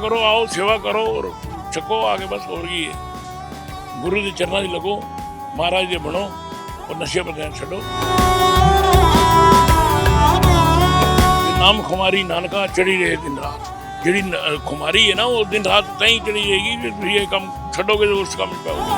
ਕਰੋ ਆਓ ਸੇਵਾ ਕਰੋ ਔਰ ਛਕੋ ਆ ਕੇ ਬਸ ਹੋਰ ਕੀ ਹੈ। ਗੁਰੂ ਦੇ ਚਰਨਾਂ 'ਚ ਲੱਗੋ ਮਹਾਰਾਜ ਦੇ ਬਣੋ ਔਰ ਨਸ਼ੇ ਪੱਤਿਆਂ ਛੱਡੋ। ਨਾਮ ਖੁਮਾਰੀ ਨਾਨਕਾ ਚੜੀ ਰਹੇ ਦਿਨ ਰਾਤ। ਜਿਹੜੀ ਖੁਮਾਰੀ ਹੈ ਨਾ ਉਹ ਦਿਨ ਰਾਤ ਤਾਂ ਹੀ ਚੜੀ ਰਹੇਗੀ ਜੇ ਤੁਸੀਂ ਇਹ ਕੰਮ ਛੱਡੋਗੇ ਤਾਂ ਉਸ ਕੰਮ 'ਚ ਪਾਓਗੇ।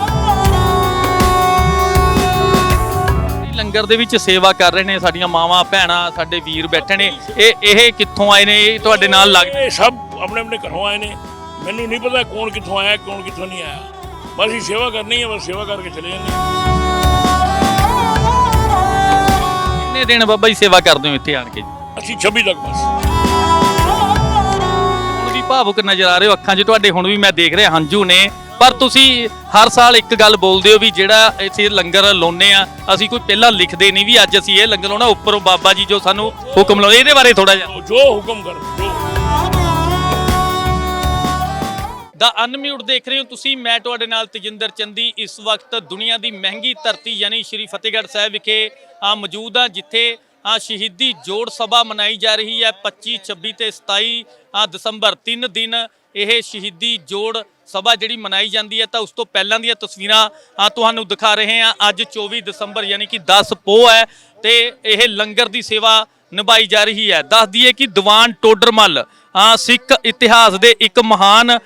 ਲੰਗਰ ਦੇ ਵਿੱਚ ਸੇਵਾ ਕਰ ਰਹੇ ਨੇ ਸਾਡੀਆਂ ਮਾਵਾਂ ਭੈਣਾਂ ਸਾਡੇ ਵੀਰ ਬੈਠੇ ਨੇ। ਇਹ ਇਹ ਕਿੱਥੋਂ ਆਏ ਨੇ? ਇਹ ਤੁਹਾਡੇ ਨਾਲ ਲੱਗਦੇ ਸਭ ਆਪਣੇ ਆਪਣੇ ਘਰੋਂ ਆਏ ਨੇ। ਮੈਨੂੰ ਨਹੀਂ ਪਤਾ ਕੌਣ ਕਿੱਥੋਂ ਆਇਆ ਕੌਣ ਕਿੱਥੋਂ ਨਹੀਂ ਆਇਆ। ਬਸ ਇਹ ਸੇਵਾ ਕਰਨੀ ਹੈ ਬਸ ਸੇਵਾ ਕਰਕੇ ਚਲੇ ਜਾਂਦੇ ਹਾਂ। ਕਿੰਨੇ ਦਿਨ ਬਾਬਾ ਜੀ ਸੇਵਾ ਕਰਦੇ ਹੋ ਇੱਥੇ ਆਣ ਕੇ? ਅਸੀਂ 26 ਤੱਕ ਬਸ। ਹੁਣ ਵੀ ਭਾਵੁਕ ਨਜ਼ਰ ਆ ਰਹੇ ਹੋ ਅੱਖਾਂ 'ਚ ਤੁਹਾਡੇ ਹੁਣ ਵੀ ਮੈਂ ਦੇਖ ਰਿਹਾ ਹੰਝੂ ਨੇ। ਪਰ ਤੁਸੀਂ ਹਰ ਸਾਲ ਇੱਕ ਗੱਲ ਬੋਲਦੇ ਹੋ ਵੀ ਜਿਹੜਾ ਇੱਥੇ ਲੰਗਰ ਲਾਉਨੇ ਆ ਅਸੀਂ ਕੋਈ ਪਹਿਲਾਂ ਲਿਖਦੇ ਨਹੀਂ ਵੀ ਅੱਜ ਅਸੀਂ ਇਹ ਲੰਗਰ ਲਾਉਣਾ ਉੱਪਰੋਂ ਬਾਬਾ ਜੀ ਜੋ ਸਾਨੂੰ ਹੁਕਮ ਲਾਉਂਦੇ ਇਹਦੇ ਬਾਰੇ ਥੋੜਾ ਜਿਹਾ। ਜੋ ਹੁਕਮ ਕਰ ਜੋ ਦਾ ਅਨਮਿਊਟ ਦੇਖ ਰਹੇ ਹੋ ਤੁਸੀਂ। ਮੈਂ ਤੁਹਾਡੇ ਨਾਲ ਤਜਿੰਦਰ ਚੰਦੀ। ਇਸ ਵਕਤ ਦੁਨੀਆ ਦੀ ਮਹਿੰਗੀ ਧਰਤੀ ਯਾਨੀ ਸ਼੍ਰੀ ਫਤਿਹਗੜ੍ਹ ਸਾਹਿਬ ਵਿਖੇ ਆ ਮੌਜੂਦ ਆ ਜਿੱਥੇ ਆ ਸ਼ਹੀਦੀ ਜੋੜ ਸਭਾ ਮਨਾਈ ਜਾ ਰਹੀ ਹੈ 25 26 ਤੇ 27 ਆ ਦਸੰਬਰ। 3 ਦਿਨ ਇਹ ਸ਼ਹੀਦੀ ਜੋੜ ਸਭਾ ਜਿਹੜੀ ਮਨਾਈ ਜਾਂਦੀ ਹੈ ਤਾਂ ਉਸ ਤੋਂ ਪਹਿਲਾਂ ਦੀਆਂ ਤਸਵੀਰਾਂ ਆ ਤੁਹਾਨੂੰ ਦਿਖਾ ਰਹੇ ਹਾਂ। ਅੱਜ 24 ਦਸੰਬਰ ਯਾਨੀ ਕਿ 10 ਪੋਹ ਹੈ ਤੇ ਇਹ ਲੰਗਰ ਦੀ ਸੇਵਾ ਨਿਭਾਈ ਜਾ ਰਹੀ ਹੈ। ਦੱਸ ਦਈਏ ਕਿ ਦੀਵਾਨ ਟੋਡਰਮਲ ਸਿੱਖ ਇਤਿਹਾਸ ਦੇ ਇੱਕ ਮਹਾਨ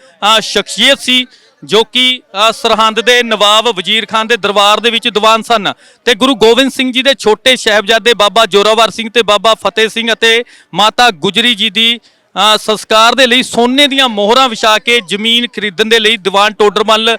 ਸ਼ਖਸੀਅਤ ਸੀ, ਜੋ ਕਿ ਸਰਹੰਦ ਦੇ ਨਵਾਬ ਵਜ਼ੀਰ ਖਾਨ ਦੇ ਦਰਬਾਰ ਦੇ ਵਿੱਚ ਦੀਵਾਨ ਸਨ। ਤੇ ਗੁਰੂ ਗੋਬਿੰਦ ਸਿੰਘ ਜੀ ਦੇ ਛੋਟੇ ਸਾਹਿਬਜ਼ਾਦੇ ਬਾਬਾ ਜੋਰਾਵਰ ਸਿੰਘ ਤੇ ਬਾਬਾ ਫਤਿਹ ਸਿੰਘ ਅਤੇ ਮਾਤਾ ਗੁਜਰੀ ਜੀ ਦੀ ਸੰਸਕਾਰ ਦੇ ਲਈ ਸੋਨੇ ਦੀਆਂ ਮੋਹਰਾਂ ਵਿਛਾ ਕੇ ਜ਼ਮੀਨ ਖਰੀਦਣ ਦੇ ਲਈ ਦੀਵਾਨ ਟੋਡਰਮੱਲ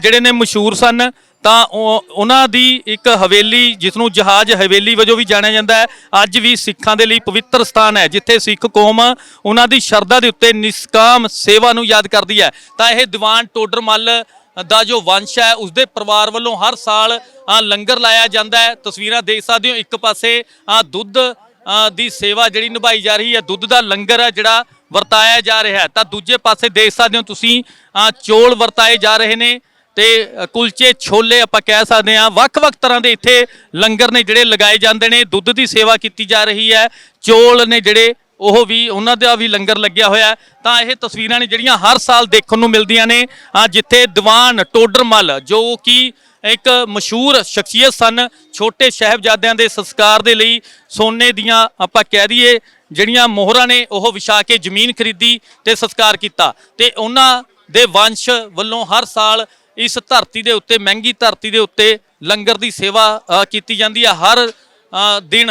ਜਿਹੜੇ ਨੇ ਮਸ਼ਹੂਰ ਸਨ। ਤਾਂ ਉਹ- ਉਹਨਾਂ ਦੀ ਇੱਕ ਹਵੇਲੀ ਜਿਸ ਨੂੰ ਜਹਾਜ਼ ਹਵੇਲੀ ਵਜੋਂ ਵੀ ਜਾਣਿਆ ਜਾਂਦਾ ਹੈ ਅੱਜ ਵੀ ਸਿੱਖਾਂ ਦੇ ਲਈ ਪਵਿੱਤਰ ਸਥਾਨ ਹੈ ਜਿੱਥੇ ਸਿੱਖ ਕੌਮ ਉਹਨਾਂ ਦੀ ਸ਼ਰਧਾ ਦੇ ਉੱਤੇ ਨਿਸਕਾਮ ਸੇਵਾ ਨੂੰ ਯਾਦ ਕਰਦੀ ਹੈ। ਤਾਂ ਇਹ ਦੀਵਾਨ ਟੋਡਰਮਲ ਦਾ ਜੋ ਵੰਸ਼ ਹੈ ਉਸਦੇ ਪਰਿਵਾਰ ਵੱਲੋਂ ਹਰ ਸਾਲ ਅ, ਲੰਗਰ ਲਾਇਆ ਜਾਂਦਾ ਹੈ। ਤਸਵੀਰਾਂ ਦੇਖ ਸਕਦੇ ਹੋ ਇੱਕ ਪਾਸੇ ਅ, ਦੁੱਧ ਅ, ਦੀ ਸੇਵਾ ਜਿਹੜੀ ਨਿਭਾਈ ਜਾ ਰਹੀ ਹੈ ਦੁੱਧ ਦਾ ਲੰਗਰ ਹੈ ਜਿਹੜਾ ਵਰਤਾਇਆ ਜਾ ਰਿਹਾ ਹੈ। ਤਾਂ ਦੂਜੇ ਪਾਸੇ ਦੇਖ ਸਕਦੇ ਹੋ ਤੁਸੀਂ ਅ, ਚੌਲ ਵਰਤਾਏ ਜਾ ਰਹੇ ਨੇ। ਤੇ ਕੁਲਚੇ, ਛੋਲੇ ਆਪਾਂ ਕਹਿ ਸਕਦੇ ਹਾਂ, ਵੱਖ-ਵੱਖ ਤਰ੍ਹਾਂ ਦੇ ਇੱਥੇ ਲੰਗਰ ਨੇ ਜਿਹੜੇ ਲਗਾਏ ਜਾਂਦੇ ਨੇ, ਦੁੱਧ ਦੀ ਸੇਵਾ ਕੀਤੀ ਜਾ ਰਹੀ ਹੈ, ਚੌਲ ਨੇ ਜਿਹੜੇ, ਉਹ ਵੀ, ਉਹਨਾਂ ਦਾ ਵੀ ਲੰਗਰ ਲੱਗਿਆ ਹੋਇਆ ਤਾਂ ਇਹ ਤਸਵੀਰਾਂ ਨੇ ਜਿਹੜੀਆਂ ਹਰ ਸਾਲ ਦੇਖਣ ਨੂੰ ਮਿਲਦੀਆਂ ਨੇ। ਜਿੱਥੇ ਦੀਵਾਨ ਟੋਡਰਮਲ, ਜੋ ਕਿ ਇੱਕ ਮਸ਼ਹੂਰ ਸ਼ਖਸੀਅਤ ਸਨ, ਛੋਟੇ ਸਾਹਿਬਜ਼ਾਦਿਆਂ ਦੇ ਸੰਸਕਾਰ ਦੇ ਲਈ ਸੋਨੇ ਦੀਆਂ ਆਪਾਂ ਕਹਿ ਦਈਏ, ਜਿਹੜੀਆਂ ਮੋਹਰਾਂ ਨੇ, ਉਹ ਵਿਛਾ ਕੇ ਜ਼ਮੀਨ ਖਰੀਦੀ ਤੇ ਸੰਸਕਾਰ ਕੀਤਾ। ਤੇ ਉਹਨਾਂ ਦੇ ਵੰਸ਼ ਵੱਲੋਂ ਹਰ ਸਾਲ ਇਸ ਧਰਤੀ ਦੇ ਉੱਤੇ ਮਹਿੰਗੀ ਧਰਤੀ ਦੇ ਉੱਤੇ ਲੰਗਰ ਦੀ ਸੇਵਾ ਕੀਤੀ ਜਾਂਦੀ ਹੈ ਹਰ ਦਿਨ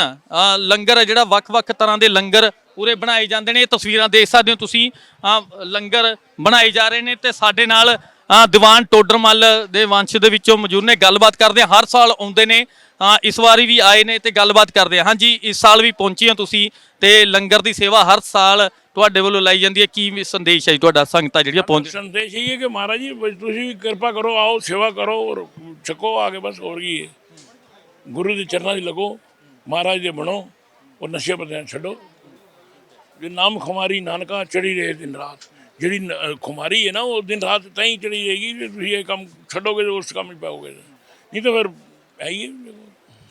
ਲੰਗਰ ਜਿਹੜਾ ਵੱਖ-ਵੱਖ ਤਰ੍ਹਾਂ ਦੇ ਲੰਗਰ ਪੂਰੇ ਬਣਾਏ ਜਾਂਦੇ ਨੇ। ਇਹ ਤਸਵੀਰਾਂ ਦੇਖ ਸਕਦੇ ਹੋ ਤੁਸੀਂ। ਲੰਗਰ ਬਣਾਏ ਜਾ ਰਹੇ ਨੇ ਤੇ ਸਾਡੇ ਨਾਲ ਅ, ਦੀਵਾਨ ਟੋਡਰਮਲ ਦੇ ਵੰਸ਼ ਦੇ ਵਿੱਚੋਂ ਮੌਜੂਦ ਨੇ। ਗੱਲਬਾਤ ਕਰਦੇ ਆ ਹਰ ਸਾਲ ਆਉਂਦੇ ਨੇ। ਅ, ਇਸ ਵਾਰੀ ਵੀ ਆਏ ਨੇ ਤੇ ਗੱਲਬਾਤ ਕਰਦੇ ਆ। ਹਾਂਜੀ ਇਸ ਸਾਲ ਵੀ ਪਹੁੰਚੇ ਹੋ ਤੁਸੀਂ ਤੇ ਲੰਗਰ ਦੀ ਸੇਵਾ ਹਰ ਸਾਲ ਤੁਹਾਡੇ ਵੱਲੋਂ ਲਾਈ ਜਾਂਦੀ ਹੈ। ਕੀ ਸੰਦੇਸ਼ ਹੈ ਜੀ ਤੁਹਾਡਾ ਸੰਗਤਾਂ ਜਿਹੜੀਆਂ ਪਹੁੰਚ ਸੰਦੇਸ਼ ਇਹ ਹੈ ਕਿ ਮਹਾਰਾਜ ਜੀ ਤੁਸੀਂ ਵੀ ਕਿਰਪਾ ਕਰੋ ਆਓ ਸੇਵਾ ਕਰੋ ਔਰ ਛਕੋ ਆ ਕੇ ਬਸ ਹੋਰ ਕੀ ਹੈ। ਗੁਰੂ ਦੇ ਚਰਨਾਂ 'ਚ ਲੱਗੋ ਮਹਾਰਾਜ ਦੇ ਬਣੋ ਔਰ ਨਸ਼ੇ ਪੱਤਿਆਂ ਛੱਡੋ। ਜੇ ਨਾਮ ਖੁਮਾਰੀ ਨਾਨਕਾ ਚੜੀ ਰਹੇ ਦਿਨ ਰਾਤ ਜਿਹੜੀ ਖੁਮਾਰੀ ਹੈ ਨਾ ਉਹ ਦਿਨ ਰਾਤ ਤਾਂ ਹੀ ਚੜੀ ਰਹੇਗੀ ਜੇ ਤੁਸੀਂ ਇਹ ਕੰਮ ਛੱਡੋਗੇ ਤਾਂ ਉਸ ਕੰਮ 'ਚ ਪਾਓਗੇ। ਨਹੀਂ ਤਾਂ ਫਿਰ ਹੈ ਹੀ ਹੈ।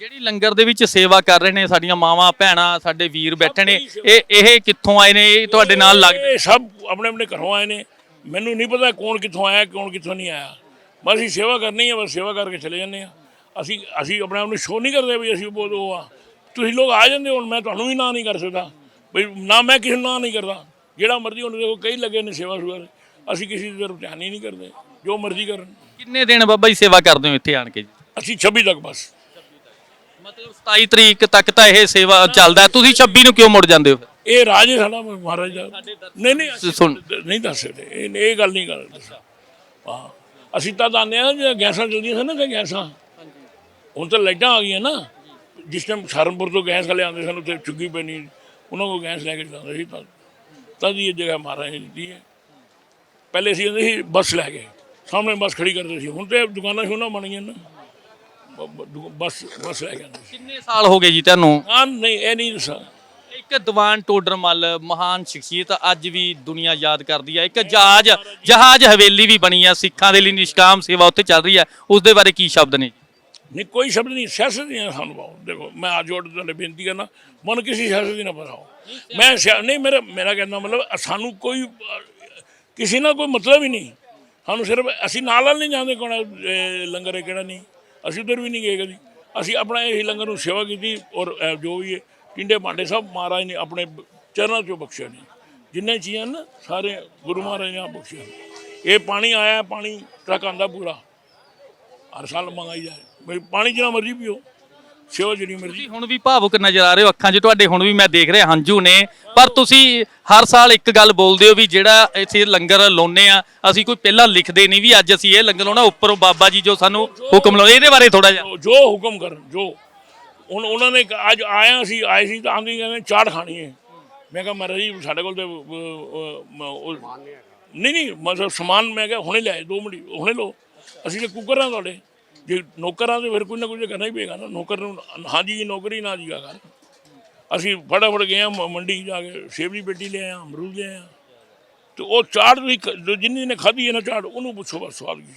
ਜਿਹੜੀ ਲੰਗਰ ਦੇ ਵਿੱਚ ਸੇਵਾ ਕਰ ਰਹੇ ਨੇ ਸਾਡੀਆਂ ਮਾਵਾਂ ਭੈਣਾਂ ਸਾਡੇ ਵੀਰ ਬੈਠੇ ਨੇ ਇਹ ਇਹ ਕਿੱਥੋਂ ਆਏ ਨੇ? ਇਹ ਤੁਹਾਡੇ ਨਾਲ ਲੱਗਦੇ ਇਹ ਸਭ ਆਪਣੇ ਆਪਣੇ ਘਰੋਂ ਆਏ ਨੇ। ਮੈਨੂੰ ਨਹੀਂ ਪਤਾ ਕੌਣ ਕਿੱਥੋਂ ਆਇਆ ਕੌਣ ਕਿੱਥੋਂ ਨਹੀਂ ਆਇਆ। ਬਸ ਇਹ ਸੇਵਾ ਕਰਨੀ ਹੈ ਬਸ ਸੇਵਾ ਕਰਕੇ ਚਲੇ ਜਾਂਦੇ ਆ। ਅਸੀਂ ਅਸੀਂ ਆਪਣੇ ਆਪ ਨੂੰ ਸ਼ੋਅ ਨਹੀਂ ਕਰਦੇ ਵੀ ਅਸੀਂ ਬਹੁਤ ਉਹ ਆ। ਤੁਸੀਂ ਲੋਕ ਆ ਜਾਂਦੇ ਹੁਣ ਮੈਂ ਤੁਹਾਨੂੰ ਵੀ ਨਾ ਨਹੀਂ ਕਰ ਸਕਦਾ। ਬਈ ਨਾ ਮੈਂ ਕਿਸੇ ਨੂੰ ਨਾ ਨਹੀਂ ਕਰਦਾ। ਜਿਹੜਾ ਮਰਜ਼ੀ ਹੁਣ ਦੇਖੋ ਕਈ ਲੱਗੇ ਨੇ ਸੇਵਾ ਦੇ। ਅਸੀਂ ਕਿਸੇ ਦੀ ਤਰਫ ਧਿਆਨ ਹੀ ਨਹੀਂ ਕਰਦੇ। ਜੋ ਮਰਜ਼ੀ ਕਰਨ। ਕਿੰਨੇ ਦਿਨ ਬਾਬਾ ਜੀ ਸੇਵਾ ਕਰਦੇ ਹੋ ਇੱਥੇ ਆਣ ਕੇ? ਜੀ ਅਸੀਂ 26 ਤੱਕ ਬਸ। ਮਤਲਬ 27 ਤਰੀਕ ਤੱਕ ਤਾਂ ਇਹ ਸੇਵਾ ਚੱਲਦਾ ਹੈ। ਤੁਸੀਂ 26 ਨੂੰ ਕਿਉਂ ਮੁੜ ਜਾਂਦੇ ਹੋ? ਇਹ ਰਾਜ ਹੈ ਸਾਡਾ ਮਹਾਰਾਜ ਦਾ। ਨਹੀਂ ਨਹੀਂ ਅਸੀਂ ਸੁਣ। ਨਹੀਂ ਦੱਸ ਸਕਦੇ ਇਹ ਇਹ ਗੱਲ ਨਹੀਂ ਕਰ ਹਾਂ। ਅਸੀਂ ਤਾਂ ਆਉਂਦੇ ਆ ਜੇ ਗੈਸਾਂ ਚਲਦੀਆਂ ਸਨ ਨਾ ਤੇ ਗੈਸਾਂ। ਹੁਣ ਤਾਂ ਲਾਈਟਾਂ ਆ ਗਈਆਂ ਨਾ। ਜਿਸ ਟਾਈਮ ਸਹਾਰਨਪੁਰ ਤੋਂ ਗੈਸ ਵਾਲੇ ਆਉਂਦੇ ਸਨ ਉੱਥੇ ਚੁੱਗੀ ਪੈਣੀ। ਉਹਨਾਂ ਕੋਲ ਗੈਸ ਲੈ ਕੇ ਜਾਂਦੇ ਸੀ ਤਾਂ। ਤਦ ਹੀ ਇਹ ਜਗ੍ਹਾ ਮਹਾਰਾਜ ਨੇ ਦਿੱਤੀ ਹੈ। ਪਹਿਲੇ ਅਸੀਂ ਹੁੰਦੇ ਸੀ ਬੱਸ ਲੈ ਕੇ। ਸਾਹਮਣੇ ਬੱਸ ਖੜੀ ਕਰਦੇ ਸੀ। ਹੁਣ ਤੇ ਦੁਕਾਨਾਂ ਸ਼ੋਨਾ ਬਣ ਗਈਆਂ ਨਾ। ਦੁ- ਬੱਸ ਬੱਸ ਆਉਂਦੇ ਸੀ ਕਿੰਨੇ ਸਾਲ ਹੋ ਗਏ ਜੀ ਤੁਹਾਨੂੰ? ਹਾਂ ਨਹੀਂ ਇਹ ਨਹੀਂ ਦੱਸਾਂ ਇੱਕ ਦੀਵਾਨ ਟੋਡਰਮਲ ਮਹਾਨ ਸ਼ਖਸੀਅਤ ਅੱਜ ਵੀ ਦੁਨੀਆ ਯਾਦ ਕਰਦੀ ਹੈ ਇੱਕ ਜਹਾਜ਼ ਜਹਾਜ਼ ਹਵੇਲੀ ਵੀ ਬਣੀ ਆ ਸਿੱਖਾਂ ਦੇ ਲਈ ਨਿਸ਼ਕਾਮ ਸੇਵਾ ਉੱਥੇ ਚੱਲ ਰਹੀ ਹੈ ਉਸ ਦੇ ਬਾਰੇ ਕੀ ਸ਼ਬਦ ਨੇ? ਨਹੀਂ ਕੋਈ ਸ਼ਬਦ ਨਹੀਂ ਸਿਆਸਤ ਨਹੀਂ ਸਾਨੂੰ ਪਾਓ ਦੇਖੋ ਮੈਂ ਅੱਜ ਜੋੜ ਤੁਹਾਡੇ ਬੇਨਤੀ ਕਰਨਾ ਮਨ ਕਿਸੇ ਸਿਆਸਤ ਦੀ ਨਾ ਪਰਾਓ ਮੈਂ ਨਹੀਂ ਮੇਰਾ ਮੇਰਾ ਕਹਿੰਦਾ ਮਤਲਬ ਸਾਨੂੰ ਕੋਈ ਕਿਸੇ ਨਾਲ ਕੋਈ ਮਤਲਬ ਹੀ ਨਹੀਂ। ਸਾਨੂੰ ਸਿਰਫ ਅਸੀਂ ਨਾਲ ਨਾਲ ਨਹੀਂ ਜਾਂਦੇ ਕੋਣ ਲੰਗਰ ਹੈ ਕਿਹੜਾ ਨਹੀਂ। ਅਸੀਂ ਉਧਰ ਵੀ ਨਹੀਂ ਗਏ ਕਦੀ। ਅਸੀਂ ਆਪਣਾ ਇਹ ਲੰਗਰ ਨੂੰ ਸੇਵਾ ਕੀਤੀ ਔਰ ਜੋ ਵੀ ਹੈ ਟਿੰਡੇ ਭਾਂਡੇ ਸਭ ਮਹਾਰਾਜ ਨੇ ਆਪਣੇ ਚਰਨਾਂ ਚੋਂ ਬਖਸ਼ਿਆ ਨੇ। ਜਿੰਨੇ ਚੀਜ਼ਾਂ ਨਾ ਸਾਰੇ ਗੁਰੂ ਮਹਾਰਾਜ ਨੇ ਆਪ ਬਖਸ਼ੇ ਇਹ ਪਾਣੀ ਆਇਆ, ਪਾਣੀ ਟਰੱਕ ਆਂਦਾ ਪੂਰਾ। ਹਰ ਸਾਲ ਮੰਗਾਈ ਜਾਏ। ਪਾਣੀ ਜਿੰਨਾ ਮਰਜ਼ੀ ਪੀਓ। ਸੇਵਾ ਜਿਹੜੀ ਮਰਜ਼ੀ। ਤੁਸੀਂ ਹੁਣ ਵੀ ਭਾਵੁਕ ਨਜ਼ਰ ਆ ਰਹੇ ਹੋ ਅੱਖਾਂ 'ਚ ਤੁਹਾਡੇ ਹੁਣ ਵੀ ਮੈਂ ਦੇਖ ਰਿਹਾ ਹੰਝੂ ਨੇ। ਪਰ ਤੁਸੀਂ ਹਰ ਸਾਲ ਇੱਕ ਗੱਲ ਬੋਲਦੇ ਹੋ ਵੀ ਜਿਹੜਾ ਇੱਥੇ ਲੰਗਰ ਲਾਉਨੇ ਆ ਅਸੀਂ ਕੋਈ ਪਹਿਲਾਂ ਲਿਖਦੇ ਨਹੀਂ ਵੀ ਅੱਜ ਅਸੀਂ ਇਹ ਲੰਗਰ ਲਾਉਣਾ ਉੱਪਰੋਂ ਬਾਬਾ ਜੀ ਜੋ ਸਾਨੂੰ ਹੁਕਮ ਲਾਉਂਦੇ ਇਹਦੇ ਬਾਰੇ ਥੋੜਾ ਜਿਹਾ। ਜੋ- ਹੁਕਮ ਕਰਨ ਜੋ। ਹੁਣ ਉਹਨਾਂ ਨੇ ਕ- ਅੱਜ ਆਇਆ ਸੀ ਆਏ ਸੀ ਤਾਂ ਆਂਦੀ ਕਹਿੰਦੇ ਚਾਟ ਖਾਣੀ ਹੈ। ਮੈਂ ਕਿਹਾ ਮਹਾਰਾਜ ਜੀ ਸਾਡੇ ਕੋਲ ਤੇ ਅਹ, ਅਹ, ਮ- ਉਹ- ਨਹੀਂ ਨਹੀਂ ਮਤਲਬ ਸਮਾਨ ਮੈਂ ਕਿਹਾ ਹੁਣੇ ਲੈ ਦੋ ਮਿੰਟ ਹੁਣੇ ਲੋ ਅਸੀਂ ਤੇ ਕੁੱਕਰ ਆ ਤੁਹਾਡੇ। ਜੇ ਨੌਕਰਾਂ ਤੇ ਫਿਰ ਕੋਈ ਨਾ ਕੋਈ ਕਰਨਾ ਹੀ ਪਏਗਾ ਨਾ ਨੌਕਰ ਨੂੰ ਹਾਂਜੀ ਨੌਕਰੀ ਨਾ ਜੀਗਾ ਕਰ ਅਸੀਂ ਫਟਾਫਟ ਗਏ ਆ ਮੰਡੀ ਜਾ ਕੇ ਸੇਬ ਦੀ ਪੇਟੀ ਲੈ ਆਇਆ ਅਮਰੂਦ ਲੈ ਆਇਆ। ਤੇ ਉਹ ਚਾਟ ਤੁਸੀਂ ਜਿੰਨੀ ਨੇ ਖਾਧੀ ਹੈ ਨਾ ਚਾਟ ਉਹਨੂੰ ਪੁੱਛੋ ਬਸ ਸਵਾਦ ਕੀ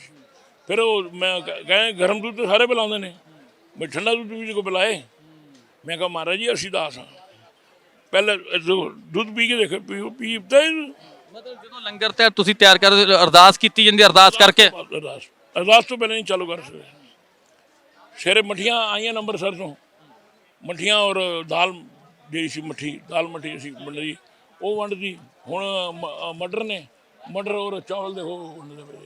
ਫਿਰ ਉਹ ਮੈਂ ਕਹੇ ਗਰਮ ਦੁੱਧ ਸਾਰੇ ਪਿਲਾਉਂਦੇ ਨੇ। ਮੈਂ ਠੰਡਾ ਦੁੱਧ ਵੀ ਕੋ ਪਿਲਾਏ। ਮੈਂ ਕਿਹਾ ਮਹਾਰਾਜ ਜੀ ਅਸੀਂ ਦਾਸ ਹਾਂ। ਪਹਿਲੇ ਦੁੱਧ ਪੀ ਕੇ ਦੇਖੋ ਪੀ ਪੀ ਤਾਂ ਮਤਲਬ ਜਦੋਂ ਲੰਗਰ ਤੇ ਤੁਸੀਂ ਤਿਆਰ ਕਰ ਅਰਦਾਸ ਕੀਤੀ ਜਾਂਦੀ ਅਰਦਾਸ ਕਰਕੇ? ਅਰਦਾਸ। ਅਰਦਾਸ ਤੋਂ ਪਹਿਲਾਂ ਨਹੀਂ ਚਾਲੂ ਕਰ ਸਕਦੇ ਸਵੇਰੇ ਮਠੀਆਂ ਆਈਆਂ ਅੰਮ੍ਰਿਤਸਰ ਤੋਂ। ਮਠੀਆਂ ਔਰ ਦਾਲ ਜਿਹੜੀ ਸੀ ਮੱਠੀ ਦਾਲ ਮੱਠੀ ਸੀ। ਵੰਡਦੀ ਉਹ ਵੰਡਦੀ ਹੁਣ ਮ- ਮਟਰ ਨੇ। ਮਟਰ ਔਰ ਚਾਵਲ ਦੇਖੋ ਵੰਡਦੇ ਪਏ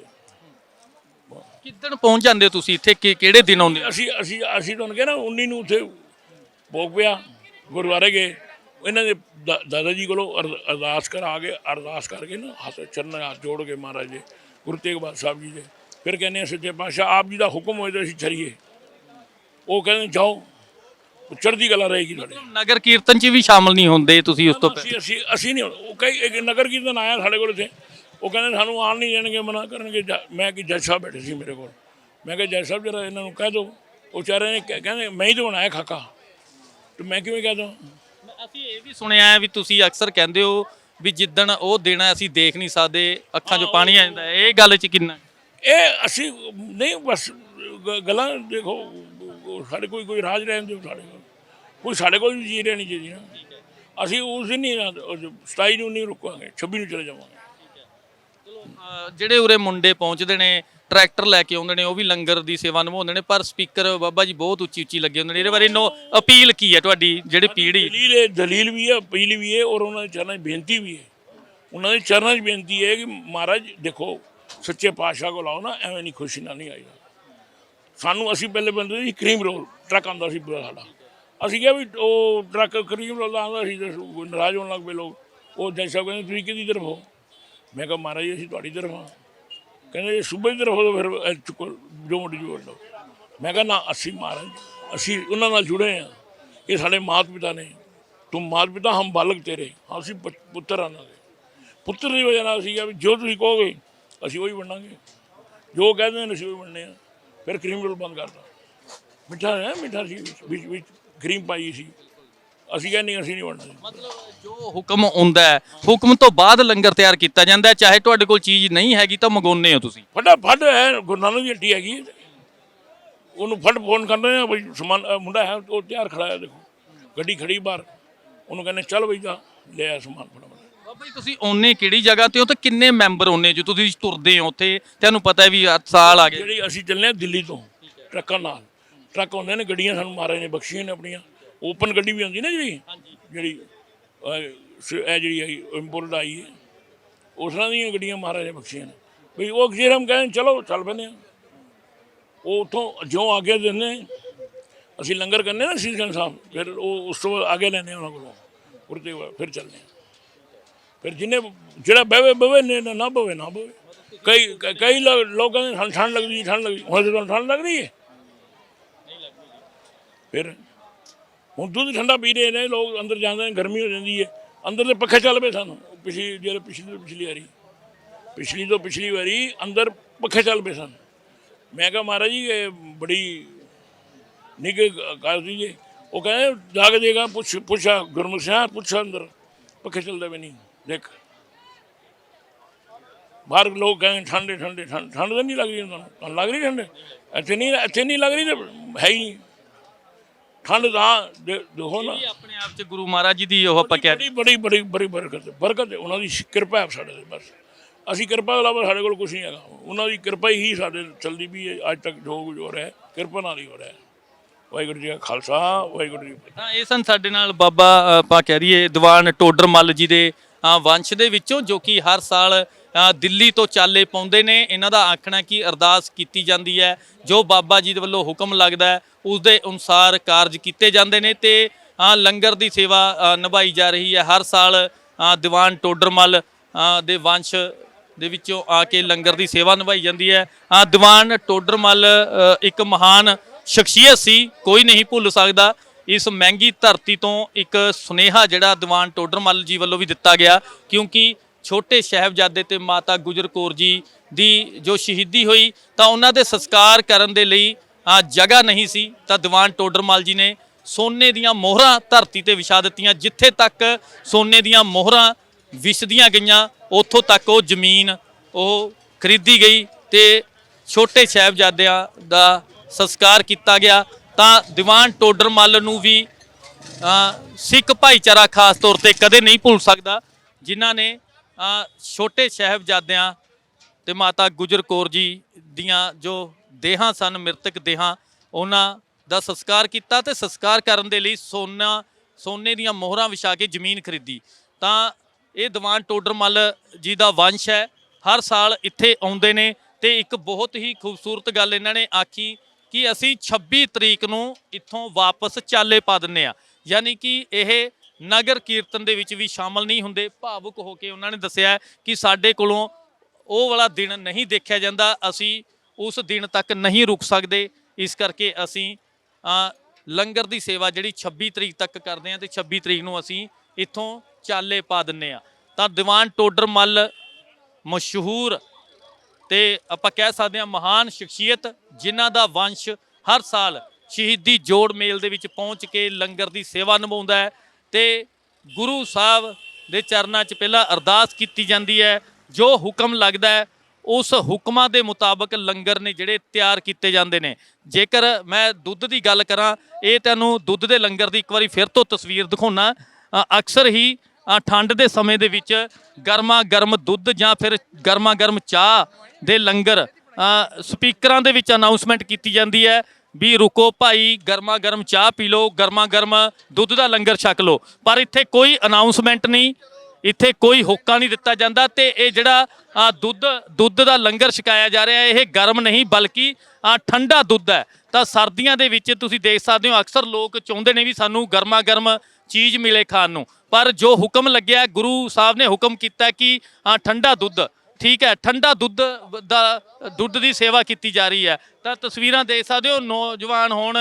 ਕਿੱਦਣ ਪਹੁੰਚ ਜਾਂਦੇ ਹੋ ਤੁਸੀਂ ਇੱਥੇ? ਕਿ- ਕਿਹੜੇ ਦਿਨ ਆਉਂਦੇ ਹੋ? ਅਸੀਂ ਅਸੀਂ ਅਸੀਂ ਤੁਹਾਨੂੰ ਕਹਿੰਦਾ 19 ਨੂੰ ਉੱਥੇ ਭੋਗ ਪਿਆ ਗੁਰਦੁਆਰੇ ਗਏ। ਇਹਨਾਂ ਦੇ ਦਾ- ਦਾਦਾ ਜੀ ਕੋਲੋਂ ਅਰ- ਅਰਦਾਸ ਕਰਾ ਕੇ ਅਰਦਾਸ ਕਰਕੇ ਨਾ ਹੱਥ ਚਰਨਾਂ ਹੱਥ ਜੋੜ ਕੇ ਮਹਾਰਾਜ ਜੀ ਗੁਰੂ ਤੇਗ ਬਹਾਦਰ ਸਾਹਿਬ ਜੀ ਦੇ। ਫਿਰ ਕਹਿੰਦੇ ਆ ਸੱਚੇ ਪਾਤਸ਼ਾਹ ਆਪ ਜੀ ਦਾ ਹੁਕਮ ਹੋਏ ਤਾਂ ਅਸੀਂ ਚਰੀਏ। ਉਹ ਕਹਿੰਦੇ ਜਾਓ ਉਹ ਚੜ੍ਹਦੀ ਕਲਾ ਰਹੇਗੀ ਤੁਹਾਡੇ। ਨਗਰ ਕੀਰਤਨ 'ਚ ਵੀ ਸ਼ਾਮਲ ਨਹੀਂ ਹੁੰਦੇ ਤੁਸੀਂ ਉਸ ਤੋਂ ਅਸੀਂ ਅਸੀਂ ਅਸੀਂ ਨਹੀਂ ਉਹ ਕਈ ਇੱਕ ਨਗਰ ਕੀਰਤਨ ਆਇਆ ਸਾਡੇ ਕੋਲ ਇੱਥੇ। ਉਹ ਕਹਿੰਦੇ ਸਾਨੂੰ ਆਉਣ ਨਹੀਂ ਦੇਣਗੇ ਮਨਾ ਕਰਨਗੇ। ਜ- ਮੈਂ ਕਿ ਜੱਜ ਸਾਹਿਬ ਬੈਠੇ ਸੀ ਮੇਰੇ ਕੋਲ। ਮੈਂ ਕਿਹਾ ਜੱਜ ਸਾਹਿਬ ਜਰਾ ਇਹਨਾਂ ਨੂੰ ਕਹਿ ਦਿਓ। ਉਹ ਵਿਚਾਰੇ ਨੇ ਕਹਿ- ਕਹਿੰਦੇ ਮੈਂ ਹੀ ਤਾਂ ਬਣਾਇਆ ਖਾਕਾ। ਤੇ ਮੈਂ ਕਿਵੇਂ ਕਹਿ ਦਵਾਂ ਅਸੀਂ ਇਹ ਵੀ ਸੁਣਿਆ ਹੈ ਵੀ ਤੁਸੀਂ ਅਕਸਰ ਕਹਿੰਦੇ ਹੋ ਵੀ ਜਿੱਦਣ ਉਹ ਦੇਣਾ ਅਸੀਂ ਦੇਖ ਨਹੀਂ ਸਕਦੇ ਅੱਖਾਂ 'ਚੋਂ ਪਾਣੀ ਆ ਜਾਂਦਾ ਹੈ। ਇਹ ਗੱਲ 'ਚ ਕਿੰਨਾ ਇਹ ਅਸੀਂ ਨਹੀਂ ਬਸ ਗ- ਗੱਲਾਂ ਦੇਖੋ ਉਹ ਸਾਡੇ ਕੋਈ ਕੋਈ ਰਾਜ ਰਹਿਣ ਦਿਓ ਸਾਡੇ ਕੋਲ। ਕੋਈ ਸਾਡੇ ਕੋਲ ਵੀ ਜੀ ਰਹਿਣੀ ਚਾਹੀਦੀ ਨਾ। ਅਸੀਂ ਉਸ ਦਿਨ ਨਹੀਂ 27 ਨੂੰ ਨਹੀਂ ਰੁਕਾਂਗੇ 26 ਨੂੰ ਚਲੇ ਜਾਵਾਂਗੇ। ਜਿਹੜੇ ਉਰੇ ਮੁੰਡੇ ਪਹੁੰਚਦੇ ਨੇ ਟਰੈਕਟਰ ਲੈ ਕੇ ਆਉਂਦੇ ਨੇ ਉਹ ਵੀ ਲੰਗਰ ਦੀ ਸੇਵਾ ਨਿਭਾਉਂਦੇ ਨੇ ਪਰ ਸਪੀਕਰ ਬਾਬਾ ਜੀ ਬਹੁਤ ਉੱਚੀ ਉੱਚੀ ਲੱਗੇ ਹੁੰਦੇ ਨੇ। ਇਹਦੇ ਬਾਰੇ ਨੋ ਅਪੀਲ ਕੀ ਹੈ ਤੁਹਾਡੀ ਜਿਹੜੀ ਪੀੜ੍ਹੀ? ਦਲੀਲ ਹੈ ਦਲੀਲ ਵੀ ਹੈ ਅਪੀਲ ਵੀ ਹੈ ਔਰ ਉਹਨਾਂ ਦੇ ਚਰਨਾਂ 'ਚ ਬੇਨਤੀ ਵੀ ਹੈ। ਉਹਨਾਂ ਦੇ ਚਰਨਾਂ 'ਚ ਬੇਨਤੀ ਹੈ ਕਿ ਮਹਾਰਾਜ ਦੇਖੋ ਸੱਚੇ ਪਾਤਸ਼ਾਹ ਕੋਲ ਆਓ ਨਾ ਐਵੇਂ ਨਹੀਂ ਖੁਸ਼ੀ ਨਾਲ ਨਹੀਂ ਆਈ ਸਾਨੂੰ ਅਸੀਂ ਪਹਿਲੇ ਬੰਦੇ ਸੀ ਕਰੀਮ ਰੋਲ, ਟਰੱਕ ਆਉਂਦਾ ਸੀ ਸਾਡਾ ਅਸੀਂ ਕਿਹਾ ਵੀ ਉਹ ਟਰੱਕ ਕਰੀਮ ਰੋਲ ਦਾ ਆਉਂਦਾ ਸੀ ਤੇ ਨਾਰਾਜ਼ ਹੋਣ ਲੱਗ ਪਏ ਲੋਕ। ਉਹ ਜੱਜ ਸਾਹਿਬ ਕਹਿੰਦੇ, ਤੁਸੀਂ ਕਿਹਦੀ ਤਰਫ ਹੋ? ਮੈਂ ਕਿਹਾ, ਮਹਾਰਾਜ ਅਸੀਂ ਤੁਹਾਡੀ ਤਰਫ ਹਾਂ। ਕਹਿੰਦੇ, ਜੇ ਸੂਬੇ ਦੀ ਤਰਫ ਹੋ ਤਾਂ ਫਿਰ ਚੁੱਕੋ ਜੋ ਮਰਜ਼ੀ ਬੋਲ ਲਓ ਮੈਂ ਕਿਹਾ, ਨਾ, ਅਸੀਂ ਮਹਾਰਾਜ ਅਸੀਂ ਉਹਨਾਂ ਨਾਲ ਜੁੜੇ ਹਾਂ। ਇਹ ਸਾਡੇ ਮਾਤ ਪਿਤਾ ਨੇ। ਤੁਮ ਮਾਤ ਪਿਤਾ, ਹਮ ਬਾਲਕ ਤੇਰੇ। ਅਸੀਂ ਪੁੱਤਰ ਹਾਂ ਦੇ। ਪੁੱਤਰ ਦੀ ਵਜ੍ਹਾ ਨਾਲ ਅਸੀਂ ਕਿਹਾ ਵੀ ਜੋ ਤੁਸੀਂ ਕਹੋਗੇ, ਅਸੀਂ ਉਹੀ ਬਣਾਂਗੇ। ਜੋ ਕਹਿੰਦੇ ਨੇ, ਅਸੀਂ ਉਹੀ ਬਣਨੇ ਆ। ਫਿਰ ਕਰੀਮ ਰੋਲ ਬੰਦ ਕਰਤਾ। ਮਿੱਠਾ ਹੈ ਮਿੱਠਾ ਸੀ ਵਿੱਚ- ਵਿੱਚ ਵਿੱਚ ਕਰੀਮ ਪਾਈ ਸੀ। ਅਸੀਂ ਕਹਿੰਦੇ ਅਸੀਂ ਨਹੀਂ ਬਣਨਾ ਮਤਲਬ ਜੋ ਹੁਕਮ ਹੁੰਦਾ ਹੈ ਹੁਕਮ ਤੋਂ ਬਾਅਦ ਲੰਗਰ ਤਿਆਰ ਕੀਤਾ ਜਾਂਦਾ ਹੈ ਚਾਹੇ ਤੁਹਾਡੇ ਕੋਲ ਚੀਜ਼ ਨਹੀਂ ਹੈਗੀ ਤਾਂ ਮੰਗਾਉਂਦੇ ਹੋ ਤੁਸੀਂ। ਫਟਾ ਫਟ ਹੈ ਗੁਰੂ ਨਾਨਕ ਦੀ ਹੱਟੀ ਹੈਗੀ। ਹੈ। ਉਹਨੂੰ ਫਟ ਫੋਨ ਕਰਦੇ ਆ ਬਈ ਸਮਾਨ ਅ, ਮੁੰਡਾ ਹੈ ਉਹ ਤਿਆਰ ਖੜਾ ਹੈ ਦੇਖੋ। ਗੱਡੀ ਖੜੀ ਬਾਹਰ। ਉਹਨੂੰ ਕਹਿੰਦੇ ਚੱਲ ਬਈ ਜਾ ਲੈ ਆ ਸਮਾਨ ਫਟਾਫਟ। ਬਾਬਾ ਜੀ ਤੁਸੀਂ ਆਉਨੇ ਕਿਹੜੀ ਜਗ੍ਹਾ ਤੇ ਹੋ ਤੇ ਕਿੰਨੇ ਮੈਂਬਰ ਆਉਨੇ ਜੋ ਤੁਸੀਂ ਤੁਰਦੇ ਹੋ ਉੱਥੇ? ਤੁਹਾਨੂੰ ਪਤਾ ਵੀ ਆਹ ਸਾਲ ਆ ਗਏ। ਜਿਹੜੀ ਅਸੀਂ ਚੱਲੇ ਹਾਂ ਦਿੱਲੀ ਤੋਂ ਟਰੱਕਾਂ ਨਾਲ। ਟਰੱਕ ਆਉਂਦੇ ਨੇ ਗੱਡੀਆਂ ਸਾਨੂੰ ਮਹਾਰਾਜ ਨੇ ਬਖਸ਼ੀਆਂ ਨੇ ਆਪਣੀਆਂ। ਓਪਨ ਗੱਡੀ ਵੀ ਆਉਂਦੀ ਨਾ ਜਿਹੜੀ ਜਿਹੜੀ ਅਹ, ਸ- ਇਹ ਜਿਹੜੀ ਆਈ ਇੰਪੋਰਟ ਆਈ ਹੈ। ਉਸ ਤਰ੍ਹਾਂ ਦੀਆਂ ਗੱਡੀਆਂ ਮਹਾਰਾਜ ਨੇ ਬਖਸ਼ੀਆਂ ਨੇ। ਵੀ ਉਹ ਜੇ ਹਮ ਕਹਿੰਦੇ ਚਲੋ ਚੱਲ ਪੈਂਦੇ ਹਾਂ। ਉਹ ਉਥੋਂ ਜਿਉਂ ਆਗੇ ਦਿੰਦੇ ਅਸੀਂ ਲੰਗਰ ਕਰਨੇ ਨਾ ਸੀਸਗੰਜ ਸਾਹਿਬ ਫਿਰ ਉਹ ਉਸ ਤੋਂ ਬਾਅਦ ਆਗੇ ਲੈਣੇ ਉਹਨਾਂ ਕੋਲੋਂ। ਉਰਤੇ ਫਿਰ ਚੱਲਦੇ ਹਾਂ। ਫਿਰ ਜਿੰਨੇ ਜਿਹੜਾ ਬਵੇ ਬਵੇ ਨੇ ਨਾ ਬਵੇ ਨਾ ਬਵੇ ਕਈ ਕਈ ਲੋਕਾਂ ਨੇ ਠੰਡ ਠੰਡ ਲੱਗਦੀ ਹੈ, ਠੰਡ ਲੱਗਦੀ। ਹੁਣ ਤੁਹਾਨੂੰ ਠੰਡ ਲੱਗ ਰਹੀ ਹੈ ਫਿਰ ਹੁਣ ਦੁੱਧ ਠੰਡਾ ਪੀ ਰਹੇ ਨੇ ਲੋਕ ਅੰਦਰ ਜਾਂਦੇ ਨੇ ਗਰਮੀ ਹੋ ਜਾਂਦੀ ਹੈ ਅੰਦਰ ਪੱਖੇ ਚੱਲ ਪਏ ਸਾਨੂੰ ਪਿਛਲੀ ਜਿਹੜੇ ਪਿਛਲੀ ਤੋਂ ਪਿਛਲੀ ਵਾਰੀ। ਪਿਛਲੀ ਤੋਂ ਪਿਛਲੀ ਵਾਰੀ ਅੰਦਰ ਪੱਖੇ ਚੱਲ ਪਏ ਸਨ। ਮੈਂ ਕਿਹਾ ਮਹਾਰਾਜ ਜੀ ਇਹ ਬੜੀ ਨਿੱਘੇ ਗੱਲ ਸੀ ਜੀ। ਉਹ ਕਹਿੰਦੇ ਜਾ ਕੇ ਦੇਗਾ ਪੁੱਛ ਪੁੱਛਾ ਗੁਰਮੁਖ ਸਿੰਘ ਪੁੱਛ ਅੰਦਰ ਪੱਖੇ ਚੱਲਦੇ ਵੀ ਨਹੀਂ। ਦੇਖ। ਬਾਹਰ ਲੋਕ ਕਹਿੰਦੇ ਠੰਡੇ ਠੰਡੇ ਠੰਡ। ਠੰਡ ਤਾਂ ਨਹੀਂ ਲੱਗ ਰਹੀ ਤੁਹਾਨੂੰ? ਲੱਗ ਰਹੀ ਠੰਡ? ਇੱਥੇ ਨਹੀਂ ਇੱਥੇ ਨਹੀਂ ਲੱਗ ਰਹੀ ਤਾਂ ਹੈ ਹੀ ਨਹੀਂ। ਠੰਡ ਤਾਂ ਦੇ- ਦੇਖੋ ਨਾ। ਆਪਣੇ ਆਪ 'ਚ ਗੁਰੂ ਮਹਾਰਾਜ ਜੀ ਦੀ ਉਹ ਆਪਾਂ ਕਹਿ ਬੜੀ ਬੜੀ ਬੜੀ ਬੜੀ ਬਰਕਤ ਬਰਕਤ ਉਹਨਾਂ ਦੀ ਕਿਰਪਾ ਹੈ ਸਾਡੇ ਤੇ ਬਸ। ਅਸੀਂ ਕਿਰਪਾ ਤੋਂ ਇਲਾਵਾ ਸਾਡੇ ਕੋਲ ਕੁਝ ਨਹੀਂ ਹੈਗਾ। ਉਹਨਾਂ ਦੀ ਕਿਰਪਾ ਹੀ ਸਾਡੇ ਚੱਲਦੀ ਵੀ ਹੈ। ਅੱਜ ਤੱਕ ਜੋ ਕੁਝ ਹੋ ਰਿਹਾ ਹੈ, ਕਿਰਪਾ ਨਾਲ ਹੀ ਹੋ ਰਿਹਾ। ਵਾਹਿਗੁਰੂ ਜੀ ਕਾ ਖਾਲਸਾ ਵਾਹਿਗੁਰੂ ਜੀ ਤਾਂ ਇਹ ਸਨ ਸਾਡੇ ਨਾਲ ਬਾਬਾ ਆਪਾਂ ਕਹਿ ਰਹੀਏ ਦੀਵਾਨ ਟੋਡਰ ਮੱਲ ਜੀ ਦੇ ਵੰਸ਼ ਦੇ ਵਿੱਚੋਂ, ਜੋ ਕਿ ਹਰ ਸਾਲ ਦਿੱਲੀ ਤੋਂ ਚਾਲੇ ਪਾਉਂਦੇ ਨੇ। ਇਹਨਾਂ ਦਾ ਆਖਣਾ ਕਿ ਅਰਦਾਸ ਕੀਤੀ ਜਾਂਦੀ ਹੈ। ਜੋ ਬਾਬਾ ਜੀ ਦੇ ਵੱਲੋਂ ਹੁਕਮ ਲੱਗਦਾ ਹੈ, ਉਸ ਦੇ ਅਨੁਸਾਰ ਕਾਰਜ ਕੀਤੇ ਜਾਂਦੇ ਨੇ ਤੇ ਲੰਗਰ ਦੀ ਸੇਵਾ ਨਿਭਾਈ ਜਾ ਰਹੀ ਹੈ। ਹਰ ਸਾਲ ਦੀਵਾਨ ਟੋਡਰਮਲ ਦੇ ਵੰਸ਼ ਦੇ ਵਿੱਚੋਂ ਆ ਕੇ ਲੰਗਰ ਦੀ ਸੇਵਾ ਨਿਭਾਈ ਜਾਂਦੀ ਹੈ। ਆ ਦੀਵਾਨ ਟੋਡਰਮਲ ਇੱਕ ਮਹਾਨ ਸ਼ਖਸੀਅਤ ਸੀ। ਕੋਈ ਨਹੀਂ ਭੁੱਲ ਸਕਦਾ। ਇਸ ਮਹਿੰਗੀ ਧਰਤੀ ਤੋਂ ਇੱਕ ਸੁਨੇਹਾ ਜਿਹੜਾ ਦੀਵਾਨ ਟੋਡਰਮੱਲ ਜੀ ਵੱਲੋਂ ਵੀ ਦਿੱਤਾ ਗਿਆ, ਕਿਉਂਕਿ ਛੋਟੇ ਸਾਹਿਬਜ਼ਾਦੇ ਤੇ ਮਾਤਾ ਗੁਜਰ ਕੌਰ ਜੀ ਦੀ ਜੋ ਸ਼ਹੀਦੀ ਹੋਈ, ਤਾਂ ਉਹਨਾਂ ਦੇ ਸੰਸਕਾਰ ਕਰਨ ਦੇ ਲਈ ਜਗ੍ਹਾ ਨਹੀਂ ਸੀ, ਤਾਂ ਦੀਵਾਨ ਟੋਡਰਮੱਲ ਜੀ ਨੇ ਸੋਨੇ ਦੀਆਂ ਮੋਹਰਾਂ ਧਰਤੀ ਤੇ ਵਿਛਾ ਦਿੱਤੀਆਂ, ਜਿੱਥੇ ਤੱਕ ਸੋਨੇ ਦੀਆਂ ਮੋਹਰਾਂ ਵਿਛਦੀਆਂ ਗਈਆਂ, ਉੱਥੋਂ ਤੱਕ ਉਹ ਜ਼ਮੀਨ ਉਹ ਖਰੀਦੀ ਗਈ ਤੇ ਛੋਟੇ ਸਾਹਿਬਜ਼ਾਦਿਆਂ ਦਾ ਸੰਸਕਾਰ ਕੀਤਾ ਗਿਆ। ਤਾਂ ਦੀਵਾਨ ਟੋਡਰ ਮੱਲ ਨੂੰ ਵੀ ਸਿੱਖ ਭਾਈਚਾਰਾ ਖਾਸ ਤੌਰ ਤੇ ਕਦੇ ਨਹੀਂ ਭੁੱਲ ਸਕਦਾ, ਜਿਨ੍ਹਾਂ ਨੇ ਛੋਟੇ ਸਾਹਿਬਜ਼ਾਦਿਆਂ ਤੇ ਮਾਤਾ ਗੁਜਰ ਕੌਰ ਜੀ ਦੀਆਂ ਜੋ ਦੇਹਾਂ ਸਨ, ਮ੍ਰਿਤਕ ਦੇਹਾਂ, ਉਹਨਾਂ ਦਾ ਸੰਸਕਾਰ ਕੀਤਾ ਤੇ ਸੰਸਕਾਰ ਕਰਨ ਦੇ ਲਈ ਸੋਨਾ, ਸੋਨੇ ਦੀਆਂ ਮੋਹਰਾਂ ਵਿਛਾ ਕੇ ਜ਼ਮੀਨ ਖਰੀਦੀ। ਤਾਂ ਇਹ ਦੀਵਾਨ ਟੋਡਰ ਮੱਲ ਜੀ ਦਾ ਵੰਸ਼ ਹੈ। ਹਰ ਸਾਲ ਇੱਥੇ ਆਉਂਦੇ ਨੇ ਤੇ ਇੱਕ ਬਹੁਤ ਹੀ ਖੂਬਸੂਰਤ ਗੱਲ ਇਹਨਾਂ ਨੇ ਆਖੀ ਕਿ ਅਸੀਂ 26 ਤਰੀਕ ਨੂੰ ਇੱਥੋਂ ਵਾਪਸ ਚਾਲੇ ਪਾ ਦਿੰਨੇ ਆ ਯਾਨੀ ਕਿ ਇਹ ਨਗਰ ਕੀਰਤਨ ਦੇ ਵਿੱਚ ਵੀ ਸ਼ਾਮਲ ਨਹੀਂ ਹੁੰਦੇ। ਭਾਵੁਕ ਹੋ ਕੇ ਉਹਨਾਂ ਨੇ ਦੱਸਿਆ ਕਿ ਸਾਡੇ ਕੋਲੋਂ ਉਹ ਵਾਲਾ ਦਿਨ ਨਹੀਂ ਦੇਖਿਆ ਜਾਂਦਾ। ਅਸੀਂ ਉਸ ਦਿਨ ਤੱਕ ਨਹੀਂ ਰੁਕ ਸਕਦੇ। ਇਸ ਕਰਕੇ ਅਸੀਂ ਲੰਗਰ ਦੀ ਸੇਵਾ ਜਿਹੜੀ 26 ਤਰੀਕ ਤੱਕ ਕਰਦੇ ਹਾਂ ਤੇ 26 ਤਰੀਕ ਨੂੰ ਅਸੀਂ ਇੱਥੋਂ ਚਾਲੇ ਪਾ ਦਿੰਨੇ ਆ ਤਾਂ ਦੀਵਾਨ ਟੋਡਰ ਮੱਲ ਮਸ਼ਹੂਰ ਤੇ ਆਪਾਂ ਕਹਿ ਸਕਦੇ ਹਾਂ ਮਹਾਨ ਸ਼ਖਸੀਅਤ ਜਿਨ੍ਹਾਂ ਦਾ ਵੰਸ਼ ਹਰ ਸਾਲ ਸ਼ਹੀਦੀ ਜੋੜ ਮੇਲ ਦੇ ਵਿੱਚ ਪਹੁੰਚ ਕੇ ਲੰਗਰ ਦੀ ਸੇਵਾ ਨਿਭਾਉਂਦਾ ਹੈ ਤੇ ਗੁਰੂ ਸਾਹਿਬ ਦੇ ਚਰਨਾਂ 'ਚ ਪਹਿਲਾਂ ਅਰਦਾਸ ਕੀਤੀ ਜਾਂਦੀ ਹੈ, ਜੋ ਹੁਕਮ ਲੱਗਦਾ ਹੈ, ਉਸ ਹੁਕਮਾਂ ਦੇ ਮੁਤਾਬਕ ਲੰਗਰ ਨੇ ਜਿਹੜੇ ਤਿਆਰ ਕੀਤੇ ਜਾਂਦੇ ਨੇ। ਜੇਕਰ ਮੈਂ ਦੁੱਧ ਦੀ ਗੱਲ ਕਰਾਂ, ਇਹ ਤੁਹਾਨੂੰ ਦੁੱਧ ਦੇ ਲੰਗਰ ਦੀ ਇੱਕ ਵਾਰੀ ਫਿਰ ਤੋਂ ਤਸਵੀਰ ਦਿਖਾਉਣਾ ਅਕਸਰ ਹੀ ਠੰਡ ਦੇ ਸਮੇਂ ਦੇ ਵਿੱਚ ਗਰਮਾ ਗਰਮ ਦੁੱਧ ਜਾਂ ਫਿਰ ਗਰਮਾ ਗਰਮ ਚਾਹ ਦੇ ਲੰਗਰ ਸਪੀਕਰਾਂ ਦੇ ਵਿੱਚ ਅਨਾਉਂਸਮੈਂਟ ਕੀਤੀ ਜਾਂਦੀ ਹੈ ਵੀ ਰੁਕੋ ਭਾਈ ਗਰਮਾ ਗਰਮ ਚਾਹ ਪੀ ਲਓ ਗਰਮਾ ਗਰਮ ਦੁੱਧ ਦਾ ਲੰਗਰ ਛਕ ਲਓ। ਪਰ ਇੱਥੇ ਕੋਈ ਅਨਾਉਂਸਮੈਂਟ ਨਹੀਂ, ਇੱਥੇ ਕੋਈ ਹੋਕਾ ਨਹੀਂ ਦਿੱਤਾ ਜਾਂਦਾ ਤੇ ਇਹ ਜਿਹੜਾ ਦੁੱਧ ਦੁੱਧ ਦਾ ਲੰਗਰ ਛਕਾਇਆ ਜਾ ਰਿਹਾ, ਇਹ ਗਰਮ ਨਹੀਂ ਬਲਕਿ ਠੰਡਾ ਦੁੱਧ ਹੈ। ਤਾਂ ਸਰਦੀਆਂ ਦੇ ਵਿੱਚ ਤੁਸੀਂ ਦੇਖ ਸਕਦੇ ਹੋ, ਅਕਸਰ ਲੋਕ ਚਾਹੁੰਦੇ ਨੇ ਵੀ ਸਾਨੂੰ ਗਰਮਾ ਗਰਮ ਚੀਜ਼ ਮਿਲੇ ਖਾਣ ਨੂੰ। ਪਰ ਜੋ ਹੁਕਮ ਲੱਗਿਆ ਗੁਰੂ ਸਾਹਿਬ ਨੇ ਹੁਕਮ ਕੀਤਾ ਕਿ ਅ, ਠੰਡਾ ਦੁੱਧ ਠੀਕ ਹੈ ਠੰਡਾ ਦੁੱਧ ਦਾ ਦੁੱਧ ਦੀ ਸੇਵਾ ਕੀਤੀ ਜਾ ਰਹੀ ਹੈ। ਤਾਂ ਤਸਵੀਰਾਂ ਦੇਖ ਸਕਦੇ ਹੋ ਨੌਜਵਾਨ ਹੋਣ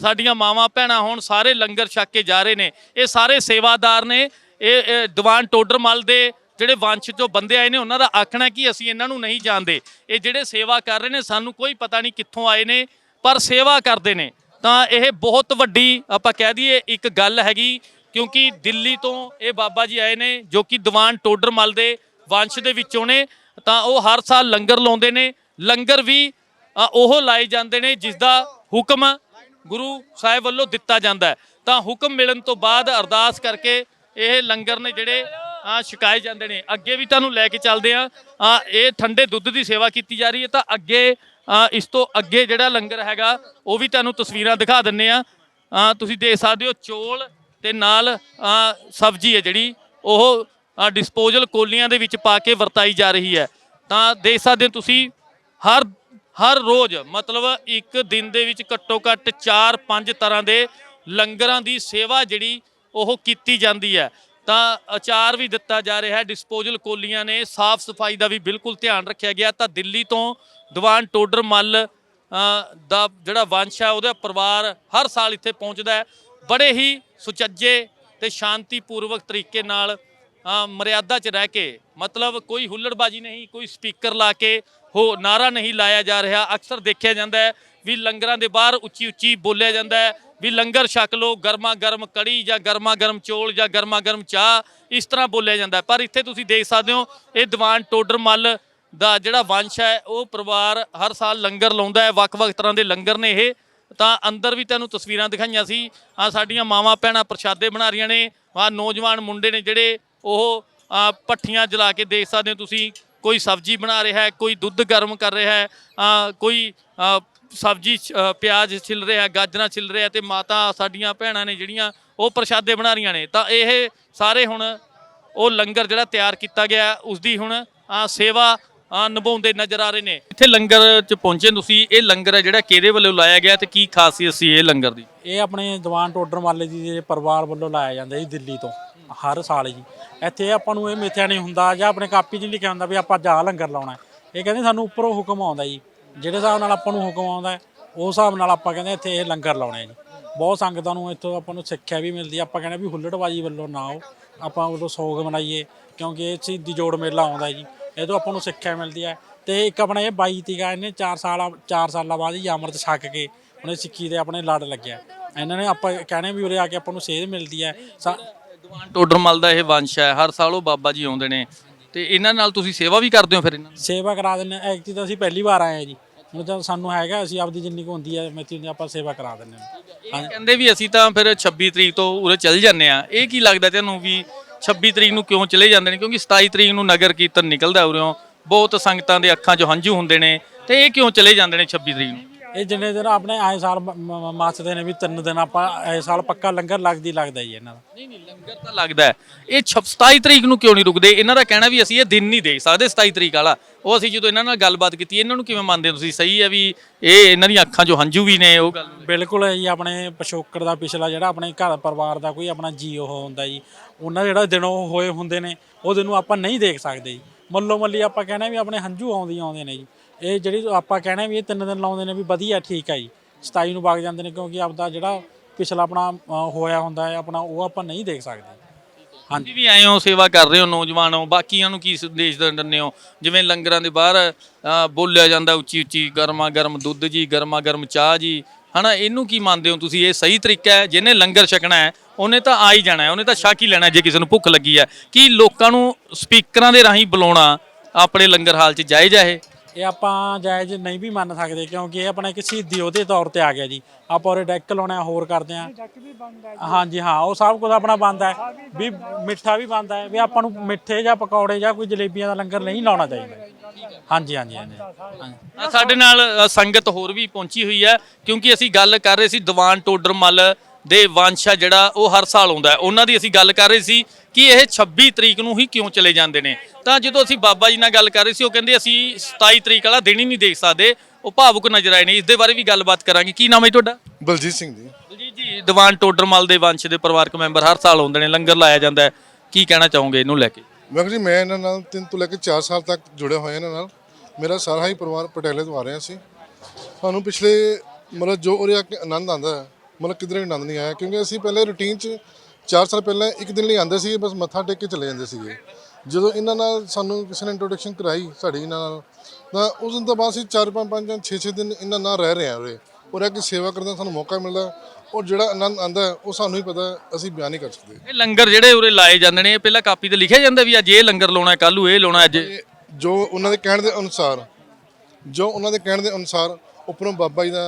ਸਾਡੀਆਂ ਮਾਵਾਂ ਭੈਣਾਂ ਹੋਣ ਸਾਰੇ ਲੰਗਰ ਛਕ ਕੇ ਜਾ ਰਹੇ ਨੇ। ਇਹ ਸਾਰੇ ਸੇਵਾਦਾਰ ਨੇ ਇਹ ਦੀਵਾਨ ਟੋਡਰ ਮੱਲ ਦੇ ਜਿਹੜੇ ਵੰਸ਼ ਚੋਂ ਬੰਦੇ ਆਏ ਨੇ ਉਹਨਾਂ ਦਾ ਆਖਣਾ ਕਿ ਅਸੀਂ ਇਹਨਾਂ ਨੂੰ ਨਹੀਂ ਜਾਣਦੇ। ਇਹ ਜਿਹੜੇ ਸੇਵਾ ਕਰ ਰਹੇ ਨੇ ਸਾਨੂੰ ਕੋਈ ਪਤਾ ਨਹੀਂ ਕਿੱਥੋਂ ਆਏ ਨੇ ਪਰ ਸੇਵਾ ਕਰਦੇ ਨੇ। ਤਾਂ ਇਹ ਬਹੁਤ ਵੱਡੀ ਆਪਾਂ ਕਹਿ ਦਈਏ ਇੱਕ ਗੱਲ ਹੈਗੀ, ਕਿਉਂਕਿ ਦਿੱਲੀ ਤੋਂ ਇਹ ਬਾਬਾ ਜੀ ਆਏ ਨੇ, ਜੋ ਕਿ ਦੀਵਾਨ ਟੋਡਰ ਮੱਲ ਦੇ ਵੰਸ਼ ਦੇ ਵਿੱਚੋਂ ਨੇ, ਤਾਂ ਉਹ ਹਰ ਸਾਲ ਲੰਗਰ ਲਾਉਂਦੇ ਨੇ, ਲੰਗਰ ਵੀ ਉਹ ਲਾਏ ਜਾਂਦੇ ਨੇ ਜਿਸ ਦਾ ਹੁਕਮ ਗੁਰੂ ਸਾਹਿਬ ਵੱਲੋਂ ਦਿੱਤਾ ਜਾਂਦਾ ਤਾਂ ਹੁਕਮ ਮਿਲਣ ਤੋਂ ਬਾਅਦ ਅਰਦਾਸ ਕਰਕੇ ਇਹ ਲੰਗਰ ਨੇ ਜਿਹੜੇ ਆ ਛਕਾਏ ਜਾਂਦੇ ਨੇ। ਅੱਗੇ ਵੀ ਤੁਹਾਨੂੰ ਲੈ ਕੇ ਚੱਲਦੇ ਆ ਇਹ ਠੰਡੇ ਦੁੱਧ ਦੀ ਸੇਵਾ ਕੀਤੀ ਜਾ ਰਹੀ ਹੈ, ਤਾਂ ਅੱਗੇ ਇਸ ਤੋਂ ਅੱਗੇ ਜਿਹੜਾ ਲੰਗਰ ਹੈਗਾ, ਉਹ ਵੀ ਤੁਹਾਨੂੰ ਤਸਵੀਰਾਂ ਦਿਖਾ ਦਿੰਨੇ ਆ। ਤੁਸੀਂ ਦੇਖ ਸਕਦੇ ਹੋ, ਚੋਲ ਤੇ ਨਾਲ ਸਬਜ਼ੀ ਹੈ ਜਿਹੜੀ। ਉਹ ਡਿਸਪੋਜ਼ਲ ਕੋਲੀਆਂ ਦੇ ਵਿੱਚ ਪਾ ਕੇ ਵਰਤਾਈ ਜਾ ਰਹੀ ਹੈ। ਤਾਂ ਦੇਖ ਸਕਦੇ ਹੋ ਤੁਸੀਂ, ਹਰ ਹਰ ਰੋਜ਼, ਮਤਲਬ ਇੱਕ ਦਿਨ ਦੇ ਵਿੱਚ ਘੱਟੋ ਘੱਟ 4-5 ਤਰ੍ਹਾਂ ਦੇ ਲੰਗਰਾਂ ਦੀ ਸੇਵਾ ਜਿਹੜੀ ਉਹ ਕੀਤੀ ਜਾਂਦੀ ਹੈ। ਤਾਂ ਅਚਾਰ ਵੀ ਦਿੱਤਾ ਜਾ ਰਿਹਾ ਹੈ ਡਿਸਪੋਜ਼ਲ ਕੋਲੀਆਂ ਨੇ, ਸਾਫ਼ ਸਫ਼ਾਈ ਦਾ ਵੀ ਬਿਲਕੁਲ ਧਿਆਨ ਰੱਖਿਆ ਗਿਆ। ਤਾਂ ਦਿੱਲੀ ਤੋਂ ਦੀਵਾਨ ਟੋਡਰ ਮੱਲ ਦਾ ਜਿਹੜਾ ਵੰਸ਼ ਹੈ, ਉਹਦਾ ਪਰਿਵਾਰ ਹਰ ਸਾਲ ਇੱਥੇ ਪਹੁੰਚਦਾ ਹੈ। ਬੜੇ ਹੀ ਸੁਚੱਜੇ ਤੇ ਸ਼ਾਂਤੀਪੂਰਵਕ ਤਰੀਕੇ ਨਾਲ ਮਰਿਆਦਾ 'ਚ ਰਹਿ ਕੇ, ਮਤਲਬ ਕੋਈ ਹੁੱਲੜਬਾਜੀ ਨਹੀਂ, ਕੋਈ ਸਪੀਕਰ ਲਾ ਕੇ ਹੋ ਨਾਰਾ ਨਹੀਂ ਲਾਇਆ ਜਾ ਰਿਹਾ। ਅਕਸਰ ਦੇਖਿਆ ਜਾਂਦਾ ਹੈ ਵੀ ਲੰਗਰਾਂ ਦੇ ਬਾਹਰ ਉੱਚੀ ਉੱਚੀ ਬੋਲਿਆ ਜਾਂਦਾ ਹੈ। ਵੀ ਲੰਗਰ ਛਕ ਲਓ ਗਰਮਾ ਗਰਮ ਕੜੀ ਜਾਂ ਗਰਮਾ ਗਰਮ ਚੋਲ ਜਾਂ ਗਰਮਾ ਗਰਮ ਚਾਹ ਇਸ ਤਰ੍ਹਾਂ ਬੋਲਿਆ ਜਾਂਦਾ ਪਰ ਇੱਥੇ ਤੁਸੀਂ ਦੇਖ ਸਕਦੇ ਹੋ ਇਹ ਦੀਵਾਨ ਟੋਡਰ ਮੱਲ ਦਾ ਜਿਹੜਾ ਵੰਸ਼ ਹੈ ਉਹ ਪਰਿਵਾਰ ਹਰ ਸਾਲ ਲੰਗਰ ਲਾਉਂਦਾ ਹੈ। ਵੱਖ-ਵੱਖ ਤਰ੍ਹਾਂ ਦੇ ਲੰਗਰ ਨੇ ਇਹ। ਤਾਂ ਅੰਦਰ ਵੀ ਤੁਹਾਨੂੰ ਤਸਵੀਰਾਂ ਦਿਖਾਈਆਂ ਸੀ। ਆ ਸਾਡੀਆਂ ਮਾਵਾਂ ਭੈਣਾਂ ਪ੍ਰਸ਼ਾਦੇ ਬਣਾ ਰਹੀਆਂ ਨੇ। ਆ ਨੌਜਵਾਨ ਮੁੰਡੇ ਨੇ ਜਿਹੜੇ ਉਹ ਆ, ਭੱਠੀਆਂ ਜਲਾ ਕੇ ਦੇਖ ਸਕਦੇ ਹੋ ਤੁਸੀਂ। ਕੋਈ ਸਬਜ਼ੀ ਬਣਾ ਰਿਹਾ ਹੈ ਕੋਈ ਦੁੱਧ ਗਰਮ ਕਰ ਰਿਹਾ ਹੈ। ਕੋਈ ਸਬਜ਼ੀ ਛ- ਅ, ਪਿਆਜ਼ ਛਿਲ ਰਿਹਾ ਗਾਜਰਾਂ ਛਿਲ ਰਿਹਾ ਤੇ ਮਾਤਾ ਸਾਡੀਆਂ ਭੈਣਾਂ ਨੇ ਜਿਹੜੀਆਂ ਉਹ ਪ੍ਰਸ਼ਾਦੇ ਬਣਾ ਰਹੀਆਂ ਨੇ। ਤਾਂ ਇਹ ਸਾਰੇ ਹੁਣ ਉਹ ਲੰਗਰ ਜਿਹੜਾ ਤਿਆਰ ਕੀਤਾ ਗਿਆ ਉਸ ਦੀ ਹੁਣ ਅ, ਸੇਵਾ ਅ, ਨਿਭਾਉਂਦੇ ਨਜ਼ਰ ਆ ਰਹੇ ਨੇ। ਇੱਥੇ ਲੰਗਰ 'ਚ ਪਹੁੰਚੇ ਤੁਸੀਂ ਇਹ ਲੰਗਰ ਹੈ ਜਿਹੜਾ ਕਿਹਦੇ ਵੱਲੋਂ ਲਾਇਆ ਗਿਆ ਤੇ ਕੀ ਖਾਸੀਅਤ ਸੀ ਇਹ ਲੰਗਰ ਦੀ? ਇਹ ਆਪਣੇ ਦੀਵਾਨ ਟੋਡਰ ਵਾਲੇ ਜੀ ਦੇ ਪਰਿਵਾਰ ਵੱਲੋਂ ਲਾਇਆ ਜਾਂਦਾ ਜੀ ਦਿੱਲੀ ਤੋਂ ਹਰ ਸਾਲ ਜੀ। ਇੱਥੇ ਆਪਾਂ ਨੂੰ ਇਹ ਮਿਥਿਆ ਨਹੀਂ ਹੁੰਦਾ ਜਾਂ ਆਪਣੇ ਕਾਪੀ 'ਚ ਨਹੀਂ ਲਿਖਿਆ ਹੁੰਦਾ ਵੀ ਆਪਾਂ ਜਾ ਲੰਗਰ ਲਾਉਣਾ ਹੈ। ਇਹ ਕਹਿੰਦੇ ਸਾਨੂੰ ਉੱਪਰੋਂ ਹੁਕਮ ਆਉਂਦਾ ਜੀ ਜਿਹੜੇ ਹਿਸਾਬ ਨਾਲ ਆਪਾਂ ਨੂੰ ਹੁਕਮ ਆਉਂਦਾ ਉਸ ਹਿਸਾਬ ਨਾਲ ਆਪਾਂ ਕਹਿੰਦੇ ਇੱਥੇ ਇਹ ਲੰਗਰ ਲਾਉਣੇ ਆ ਜੀ। ਬਹੁਤ ਸੰਗਤਾਂ ਨੂੰ ਇੱਥੋਂ ਆਪਾਂ ਨੂੰ ਸਿੱਖਿਆ ਵੀ ਮਿਲਦੀ ਆਪਾਂ ਕਹਿੰਦੇ ਵੀ ਹੁੱਲੜਬਾਜੀ ਵੱਲੋਂ ਨਾ ਆਓ। ਆਪਾਂ ਉਦੋਂ ਸੋਗ ਮਨਾਈਏ, ਕਿਉਂਕਿ ਇਹ ਸ਼ਹੀਦੀ ਜੋੜ ਮੇਲਾ ਆਉਂਦਾ ਜੀ। ਇਹ ਤੋਂ ਆਪਾਂ ਨੂੰ ਸਿੱਖਿਆ ਮਿਲਦੀ ਹੈ। ਤੇ ਇੱਕ ਆਪਣਾ ਇਹ ਬਾਈ ਤੀਗਾ, ਇਹਨੇ 4 ਸਾਲ 4 ਸਾਲਾਂ ਬਾਅਦ ਹੀ ਅੰਮ੍ਰਿਤ ਛਕ ਕੇ ਉਹਨੇ ਸਿੱਖੀ ਦੇ ਆਪਣੇ ਲੜ ਲੱਗਿਆ। ਇਹਨਾਂ ਨੇ ਆਪਾਂ ਕਹਿੰਦੇ ਵੀ ਉਰੇ ਆ ਕੇ ਆਪਾਂ ਨੂੰ ਸੇਧ ਮਿਲਦੀ ਹੈ। ਸਾ- ਦੀਵਾਨ ਟੋਡਰਮਲ ਦਾ ਇਹ ਵੰਸ਼ ਹੈ। ਹਰ ਸਾਲ ਉਹ ਬਾਬਾ ਜੀ ਆਉਂਦੇ ਨੇ। ਤੇ ਇਹਨਾਂ ਨਾਲ ਤੁਸੀਂ ਸੇਵਾ ਵੀ ਕਰਦੇ ਹੋ ਫਿਰ ਇਹਨਾਂ ਦੀ ਸੇਵਾ ਕਰਾ ਦਿੰਦੇ ਹਾਂ। ਐਕਚੁਅਲੀ ਤਾਂ ਅਸੀਂ ਪਹਿਲੀ ਵਾਰ ਆਏ ਆ ਜੀ। ਤਾਂ ਸਾਨੂੰ ਹੈਗਾ ਅਸੀਂ ਆਪਦੀ ਜਿੰਨੀ ਕੁ ਹੁੰਦੀ ਹੈ ਮੈਥੀ ਹੁੰਦੀ ਆਪਾਂ ਸੇਵਾ ਕਰਾ ਦਿੰਦੇ ਹਾਂ। ਇਹ ਕਹਿੰਦੇ ਵੀ ਅਸੀਂ ਤਾਂ ਫਿਰ 26 ਤਰੀਕ ਤੋਂ ਉਰੇ ਚੱਲ ਜਾਂਦੇ ਆ ਇਹ ਕੀ ਲੱਗਦਾ ਤੁਹਾਨੂੰ ਵੀ 26 ਤਰੀਕ ਨੂੰ ਕਿਉਂ ਚਲੇ ਜਾਂਦੇ ਨੇ? ਕਿਉਂਕਿ 27 ਤਰੀਕ ਨੂੰ ਨਗਰ ਕੀਰਤਨ ਨਿਕਲਦਾ ਉਰਿਓਂ ਬਹੁਤ ਸੰਗਤਾਂ ਦੇ ਅੱਖਾਂ 'ਚੋਂ ਹੰਝੂ ਹੁੰਦੇ ਨੇ। ਤੇ ਇਹ ਕਿਉਂ ਚਲੇ ਜਾਂਦੇ ਨੇ 26 ਤਰੀਕ ਨੂੰ? ਇਹ ਜਿੰਨੇ ਦਿਨ ਆਪਣੇ ਆਏ ਸਾਲ ਮੱਚਦੇ ਨੇ ਵੀ ਤਿੰਨ ਦਿਨ ਆਪਾਂ ਆਏ ਸਾਲ ਪੱਕਾ ਲੰਗਰ ਲੱਗਦੀ ਲੱਗਦਾ ਜੀ ਇਹਨਾਂ ਦਾ। ਨਹੀਂ ਨਹੀਂ ਲੰਗਰ ਤਾਂ ਲੱਗਦਾ ਹੈ। ਇਹ 27 ਤਰੀਕ ਨੂੰ ਕਿਉਂ ਨਹੀਂ ਰੁਕਦੇ? ਇਹਨਾਂ ਦਾ ਕਹਿਣਾ ਵੀ ਅਸੀਂ ਇਹ ਦਿਨ ਨਹੀਂ ਦੇਖ ਸਕਦੇ 27 ਤਰੀਕ ਵਾਲਾ। ਉਹ ਅਸੀਂ ਜਦੋਂ ਇਹਨਾਂ ਨਾਲ ਗੱਲਬਾਤ ਕੀਤੀ ਇਹਨਾਂ ਨੂੰ ਕਿਵੇਂ ਮੰਨਦੇ ਹੋ ਤੁਸੀਂ? ਸਹੀ ਹੈ ਵੀ ਇਹ ਇਹਨਾਂ ਦੀਆਂ ਅੱਖਾਂ 'ਚੋਂ ਹੰਝੂ ਵੀ ਨੇ ਉਹ ਗੱਲ ਬਿਲਕੁਲ ਹੈ ਜੀ ਆਪਣੇ ਪਿਛੋਕੜ ਦਾ ਪਿਛਲਾ ਜਿਹੜਾ ਆਪਣੇ ਘਰ ਪਰਿਵਾਰ ਦਾ ਕੋਈ ਆਪਣਾ ਜੀ ਉਹ ਹੁੰਦਾ ਜੀ ਉਹਨਾਂ ਜਿਹੜਾ ਦਿਨ ਉਹ ਹੋਏ ਹੁੰਦੇ ਨੇ ਉਹ ਦਿਨ ਨੂੰ ਆਪਾਂ ਨਹੀਂ ਦੇਖ ਸਕਦੇ ਜੀ। ਮੱਲੋ ਮੱਲੀ ਆਪਾਂ ਕਹਿੰਦੇ ਵੀ ਆਪਣੇ ਹੰਝੂ ਆਉਂਦੀ ਆਉਂਦੇ ਨੇ ਜੀ। ਇਹ ਜਿਹੜੀ ਆਪਾਂ ਕਹਿਣਾ ਵੀ ਇਹ ਤਿੰਨ ਦਿਨ ਲਾਉਂਦੇ ਨੇ ਵੀ ਵਧੀਆ ਠੀਕ ਹੈ ਜੀ। 27 ਨੂੰ ਵਗ ਜਾਂਦੇ ਨੇ ਕਿਉਂਕਿ ਆਪਦਾ ਜਿਹੜਾ ਪਿਛਲਾ ਆਪਣਾ ਅ, ਹੋਇਆ ਹੁੰਦਾ ਹੈ ਆਪਣਾ ਉਹ ਆਪਾਂ ਨਹੀਂ ਦੇਖ ਸਕਦੇ। ਹਾਂਜੀ। ਤੁਸੀਂ ਵੀ ਆਏ ਹੋ ਸੇਵਾ ਕਰ ਰਹੇ ਹੋ ਨੌਜਵਾਨ ਹੋ ਬਾਕੀਆਂ ਨੂੰ ਕੀ ਸੰਦੇਸ਼ ਦਿੰਦੇ ਹੋ? ਜਿਵੇਂ ਲੰਗਰਾਂ ਦੇ ਬਾਹਰ ਅ, ਬੋਲਿਆ ਜਾਂਦਾ ਉੱਚੀ ਉੱਚੀ ਗਰਮਾ ਗਰਮ ਦੁੱਧ ਜੀ ਗਰਮਾ ਗਰਮ ਚਾਹ ਜੀ। ਹਨਾ ਇਹਨੂੰ ਕੀ ਮੰਨਦੇ ਹੋ ਤੁਸੀਂ? ਇਹ ਸਹੀ ਤਰੀਕਾ ਹੈ ਜਿਹਨੇ ਲੰਗਰ ਛਕਣਾ ਹੈ ਉਹਨੇ ਤਾਂ ਆ ਹੀ ਜਾਣਾ ਹੈ ਉਹਨੇ ਤਾਂ ਛਕ ਹੀ ਲੈਣਾ ਹੈ ਜੇ ਕਿਸੇ ਨੂੰ ਭੁੱਖ ਲੱਗੀ ਹੈ। ਕੀ ਲੋਕਾਂ ਨੂੰ ਸਪੀਕਰਾਂ ਦੇ ਰਾਹੀਂ ਬੁਲਾਉਣਾ ਆਪਣੇ ਲੰਗਰ ਹਾਲ 'ਚ ਜਾਇਜ਼ ਹੈ ਇਹ? ਇਹ ਆਪਾਂ ਜਾਇਜ਼ ਨਹੀਂ ਵੀ ਮੰਨ ਸਕਦੇ ਕਿਉਂਕਿ ਇਹ ਆਪਣਾ ਇੱਕ ਸ਼ਹੀਦੀ ਉਹਦੇ ਤੌਰ ਤੇ ਆ ਗਿਆ ਜੀ। ਆਪਾਂ ਉਹਦੇ ਡੈਕ ਲਾਉਣਾ ਹੋਰ ਕਰਦੇ ਆ ਹਾਂਜੀ ਹਾਂ ਉਹ ਸਭ ਕੁਝ ਆਪਣਾ ਬੰਦ ਹੈ। ਵੀ ਮਿੱਠਾ ਵੀ ਬੰਦ ਹੈ। ਵੀ ਆਪਾਂ ਨੂੰ ਮਿੱਠੇ ਜਾਂ ਪਕੌੜੇ ਜਾਂ ਕੋਈ ਜਲੇਬੀਆਂ ਦਾ ਲੰਗਰ ਨਹੀਂ ਲਾਉਣਾ ਚਾਹੀਦਾ। ਹਾਂਜੀ ਹਾਂਜੀ ਹਾਂਜੀ। ਸਾਡੇ ਨਾਲ ਅ, ਸੰਗਤ ਹੋਰ ਵੀ ਪਹੁੰਚੀ ਹੋਈ ਹੈ। ਕਿਉਂਕਿ ਅਸੀਂ ਗੱਲ ਕਰ ਰਹੇ ਸੀ ਦੀਵਾਨ ਟੋਡਰਮਲ ਦੇ ਵੰਸ਼ਾ ਜਿਹੜਾ ਉਹ ਹਰ ਸਾਲ ਆਉਂਦਾ ਉਹਨਾਂ ਦੀ ਅਸੀਂ ਗੱਲ ਕਰ ਰਹੇ ਸੀ ਕਿ ਇਹ 26 ਤਰੀਕ ਨੂੰ ਹੀ ਕਿਉਂ ਚਲੇ ਜਾਂਦੇ ਨੇ। ਤਾਂ ਜਦੋਂ ਅਸੀਂ ਬਾਬਾ ਜੀ ਨਾਲ ਗੱਲ ਕਰ ਰਹੇ ਸੀ ਉਹ ਕਹਿੰਦੇ ਅਸੀਂ 27 ਤਰੀਕ ਵਾਲਾ ਦਿਨ ਹੀ ਨਹੀਂ ਦੇਖ ਸਕਦੇ। ਉਹ ਭਾਵੁਕ ਨਜ਼ਰ ਆਏ ਨੇ। ਇਸ ਦੇ ਬਾਰੇ ਵੀ ਗੱਲਬਾਤ ਕਰਾਂਗੇ। ਕੀ ਨਾਮ ਹੈ ਤੁਹਾਡਾ? ਬਲਜੀਤ ਸਿੰਘ ਜੀ। ਬਲਜੀਤ ਜੀ ਦੀਵਾਨ ਟੋਡਰਮਲ ਦੇ ਵੰਸ਼ ਦੇ ਪਰਿਵਾਰਕ ਮੈਂਬਰ ਹਰ ਸਾਲ ਆਉਂਦੇ ਨੇ। ਲੰਗਰ ਲਾਇਆ ਜਾਂਦਾ ਹੈ। ਕੀ ਕਹਿਣਾ ਚਾਹੋਗੇ ਇਹਨੂੰ ਲੈ ਕੇ? ਮੈਂ ਜੀ ਮੈਂ ਇਹਨਾਂ ਨਾਲ 3 ਤੋਂ ਲੈ ਕੇ 4 ਸਾਲ ਤੱਕ ਜੁੜਿਆ ਹੋਇਆ ਇਹਨਾਂ ਨਾਲ। ਮੇਰਾ ਸਾਰਾ ਹੀ ਪਰਿਵਾਰ ਪਟਿਆਲੇ ਤੋਂ ਆ ਰਿਹਾ ਸੀ। ਸਾਨੂੰ ਪਿਛਲੇ ਮਤਲਬ ਜੋ ਉਰੇ ਆ ਕੇ ਆਨੰਦ ਆਂਦਾ ਹੈ ਮਤਲਬ ਕਿਧਰੇ ਵੀ ਆਨੰਦ ਨਹੀਂ ਆਇਆ ਕਿਉਂਕਿ ਅਸੀਂ ਪਹਿਲੇ ਰੁਟੀਨ 'ਚ 4 ਸਾਲ ਪਹਿਲਾਂ ਇੱਕ ਦਿਨ ਲਈ ਆਂਦੇ ਸੀ ਬਸ ਮੱਥਾ ਟੇਕ ਕੇ ਚਲੇ ਜਾਂਦੇ ਸੀਗੇ। ਜਦੋਂ ਇਹਨਾਂ ਨਾਲ ਸਾਨੂੰ ਕਿਸੇ ਨੇ ਇੰਟਰੋਡਕਸ਼ਨ ਕਰਾਈ ਸਾਡੀ ਇਹਨਾਂ ਨਾਲ ਤਾਂ ਉਸ ਦਿਨ ਤੋਂ ਬਾਅਦ ਅਸੀਂ 4 5 5 6 6 ਦਿਨ ਇਹਨਾਂ ਨਾਲ ਰਹਿ ਰਹੇ ਹਾਂ ਉਰੇ। ਉਰੇ ਆ ਕੇ ਸੇਵਾ ਕਰਨ ਦਾ ਸਾਨੂੰ ਮੌਕਾ ਮਿਲਦਾ ਔਰ ਜਿਹੜਾ ਆਨੰਦ ਆਂਦਾ ਉਹ ਸਾਨੂੰ ਹੀ ਪਤਾ ਅਸੀਂ ਬਿਆਨ ਨਹੀਂ ਕਰ ਸਕਦੇ। ਇਹ ਲੰਗਰ ਜਿਹੜੇ ਉਰੇ ਲਾਏ ਜਾਂਦੇ ਨੇ ਇਹ ਪਹਿਲਾਂ ਕਾਪੀ ਤੇ ਲਿਖਿਆ ਜਾਂਦਾ ਵੀ ਅੱਜ ਇਹ ਲੰਗਰ ਲਾਉਣਾ ਕੱਲ ਨੂੰ ਇਹ ਲਾਉਣਾ ਅੱਜ? ਜੋ ਉਹਨਾਂ ਦੇ ਕਹਿਣ ਦੇ ਅਨੁਸਾਰ ਜੋ ਉਹਨਾਂ ਦੇ ਕਹਿਣ ਦੇ ਅਨੁਸਾਰ ਉੱਪਰੋਂ ਬਾਬਾ ਜੀ ਦਾ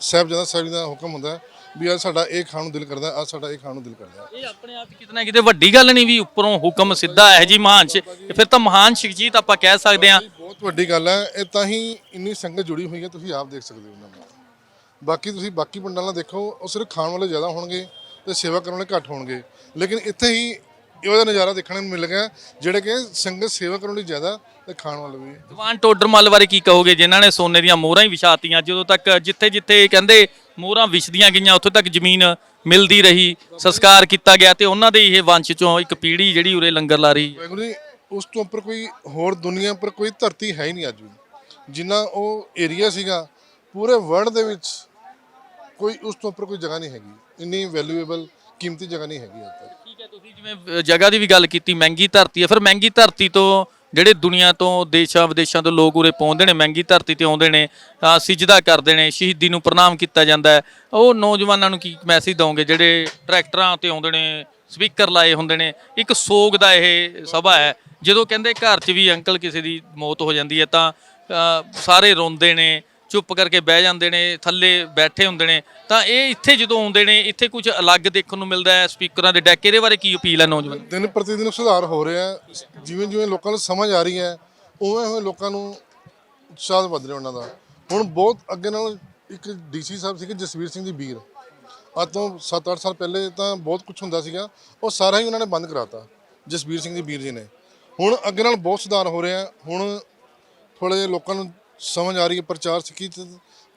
ਸਾਹਿਬਜ਼ਾਦਾ ਸਾਹਿਬ ਦਾ ਹੁਕਮ ਹੁੰਦਾ ਵੀ ਅੱਜ ਸਾਡਾ ਇਹ ਖਾਣ ਨੂੰ ਦਿਲ ਕਰਦਾ ਅੱਜ ਸਾਡਾ ਇਹ ਖਾਣ ਨੂੰ ਦਿਲ ਕਰਦਾ। ਇਹ ਆਪਣੇ ਆਪ 'ਚ ਕਿਤੇ ਵੱਡੀ ਗੱਲ ਨਹੀਂ ਵੀ ਉੱਪਰੋਂ ਹੁਕਮ ਸਿੱਧਾ ਹੈ ਜੀ। ਮਹਾਨ ਫਿਰ ਤਾਂ ਮਹਾਨ ਸ਼ਖਸੀਅਤ ਆਪਾਂ ਕਹਿ ਸਕਦੇ ਹਾਂ। ਬਹੁਤ ਵੱਡੀ ਗੱਲ ਹੈ ਇਹ ਤਾਂ ਹੀ ਇੰਨੀ ਸੰਗਤ ਜੁੜੀ ਹੋਈ ਹੈ ਤੁਸੀਂ ਆਪ ਦੇਖ ਸਕਦੇ ਹੋ ਉਹਨਾਂ ਨਾਲ ਬਾਕੀ ਤੁਸੀਂ ਬਾਕੀ ਪੰਡਾਲਾਂ ਦੇਖੋ ਉਹ ਸਿਰਫ ਖਾਣ ਵਾਲੇ ਜ਼ਿਆਦਾ ਹੋਣਗੇ ਤੇ ਸੇਵਾ ਕਰਨ ਵਾਲੇ ਘੱਟ ਹੋਣਗੇ। ਲੇਕਿਨ ਇੱਥੇ ਹੀ ਇਹੋ ਜਿਹਾ ਨਜ਼ਾਰਾ ਦੇਖਣ ਨੂੰ ਮਿਲ ਗਿਆ ਜਿਹੜੇ ਕਿ ਸੰਗਤ ਸੇਵਾ ਕਰਨ ਲਈ ਜ਼ਿਆਦਾ ਤੇ ਖਾਣ ਵਾਲੇ ਵੀ ਦੀਵਾਨ ਟੋਡਰਮੱਲ ਬਾਰੇ ਕੀ ਕਹੋਗੇ ਜਿਨ੍ਹਾਂ ਨੇ ਸੋਨੇ ਦੀਆਂ ਮੋਹਰਾਂ ਹੀ ਵਿਛਾਤੀਆਂ ਜਦੋਂ ਤੱਕ ਜਿੱਥੇ ਜਿੱਥੇ ਕਹਿੰਦੇ ਮੋਹਰਾਂ ਵਿਛਦੀਆਂ ਗਈਆਂ ਉੱਥੇ ਤੱਕ ਜ਼ਮੀਨ ਮਿਲਦੀ ਰਹੀ ਸੰਸਕਾਰ ਕੀਤਾ ਗਿਆ ਤੇ ਉਹਨਾਂ ਦੇ ਇਹ ਵੰਸ਼ ਚੋਂ ਇੱਕ ਪੀੜ੍ਹੀ ਜਿਹੜੀ ਉਰੇ ਲੰਗਰ ਲਾ ਰਹੀ ਹੈ। ਵਾਹਿਗੁਰੂ ਜੀ ਉਸ ਤੋਂ ਉੱਪਰ ਕੋਈ ਹੋਰ ਦੁਨੀਆ ਪਰ ਕੋਈ ਧਰਤੀ ਹੈ ਹੀ ਨਹੀਂ ਅੱਜ ਵੀ। ਜਿੰਨਾ ਉਹ ਏਰੀਆ ਸੀਗਾ ਪੂਰੇ ਵਰਲਡ ਦੇ ਵਿੱਚ ਕੋਈ ਉਸ ਤੋਂ ਉੱਪਰ ਕੋਈ ਜਗ੍ਹਾ ਨਹੀਂ ਹੈਗੀ। ਇੰਨੀ ਵੈਲਿਊਏਬਲ ਕੀਮਤੀ ਜਗ੍ਹਾ ਨਹੀਂ ਹੈਗੀ ਅੱਜ ਤੱਕ। ਜਿਵੇਂ ਜਗ੍ਹਾ ਦੀ ਵੀ ਗੱਲ ਕੀਤੀ ਮਹਿੰਗੀ ਧਰਤੀ ਹੈ। ਫਿਰ ਮਹਿੰਗੀ ਧਰਤੀ ਤੋਂ ਜਿਹੜੇ ਦੁਨੀਆ ਤੋਂ ਦੇਸ਼ਾਂ ਵਿਦੇਸ਼ਾਂ ਤੋਂ ਲੋਕ ਉਰੇ ਪਹੁੰਚਦੇ ਨੇ ਮਹਿੰਗੀ ਧਰਤੀ ਤੇ ਆਉਂਦੇ ਨੇ ਅ, ਸਿਜਦਾ ਕਰਦੇ ਨੇ ਸ਼ਹੀਦੀ ਨੂੰ ਪ੍ਰਣਾਮ ਕੀਤਾ ਜਾਂਦਾ ਹੈ। ਉਹ ਨੌਜਵਾਨਾਂ ਨੂੰ ਕੀ ਮੈਸੇਜ ਦਵੋਗੇ? ਜਿਹੜੇ ਟਰੈਕਟਰਾਂ ਤੇ ਆਉਂਦੇ ਨੇ ਸਪੀਕਰ ਲਾਏ ਹੁੰਦੇ ਨੇ ਇੱਕ ਸੋਗ ਦਾ ਇਹ ਸਭਾ ਹੈ। ਜਦੋਂ ਕਹਿੰਦੇ ਘਰ 'ਚ ਵੀ ਅੰਕਲ ਕਿਸੇ ਦੀ ਮੌਤ ਹੋ ਜਾਂਦੀ ਹੈ ਤਾਂ ਸਾਰੇ ਰੋਂਦੇ ਨੇ ਚੁੱਪ ਕਰਕੇ ਬਹਿ ਜਾਂਦੇ ਨੇ, ਥੱਲੇ ਬੈਠੇ ਹੁੰਦੇ ਨੇ, ਤਾਂ ਇਹ ਇੱਥੇ ਜਦੋਂ ਆਉਂਦੇ ਨੇ, ਇੱਥੇ ਕੁਝ ਅਲੱਗ ਦੇਖਣ ਨੂੰ ਮਿਲਦਾ ਹੈ ਸਪੀਕਰਾਂ ਦੇ ਡੈਕ ਇਹਦੇ ਬਾਰੇ ਕੀ ਅਪੀਲ ਹੈ ਨੌਜਵਾਨ? ਦਿਨ ਪ੍ਰਤੀ ਦਿਨ ਸੁਧਾਰ ਹੋ ਰਿਹਾ ਜਿਵੇਂ ਜਿਵੇਂ ਲੋਕਾਂ ਨੂੰ ਸਮਝ ਆ ਰਹੀ ਹੈ ਉਵੇਂ ਉਵੇਂ ਲੋਕਾਂ ਨੂੰ ਉਤਸ਼ਾਹ ਵੱਧ ਰਿਹਾ ਉਹਨਾਂ ਦਾ। ਹੁਣ ਬਹੁਤ ਅੱਗੇ ਨਾਲ ਇੱਕ ਡੀਸੀ ਸਾਹਿਬ ਸੀਗੇ, ਜਸਵੀਰ ਸਿੰਘ ਦੀ ਵੀਰ। ਅੱਜ ਤੋਂ 7-8 ਸਾਲ ਪਹਿਲੇ ਤਾਂ ਬਹੁਤ ਕੁਝ ਹੁੰਦਾ ਸੀਗਾ, ਉਹ ਸਾਰਾ ਹੀ ਉਹਨਾਂ ਨੇ ਬੰਦ ਕਰਾਤਾ, ਜਸਵੀਰ ਸਿੰਘ ਦੀ ਵੀਰ ਜੀ ਨੇ। ਹੁਣ ਅੱਗੇ ਨਾਲ ਬਹੁਤ ਸੁਧਾਰ ਹੋ ਰਿਹਾ ਹੁਣ ਥੋੜੇ ਜਿਹੇ ਲੋਕਾਂ ਨੂੰ ਸਮਝ ਆ ਰਹੀ ਹੈ ਪ੍ਰਚਾਰ ਸਿੱਖੀ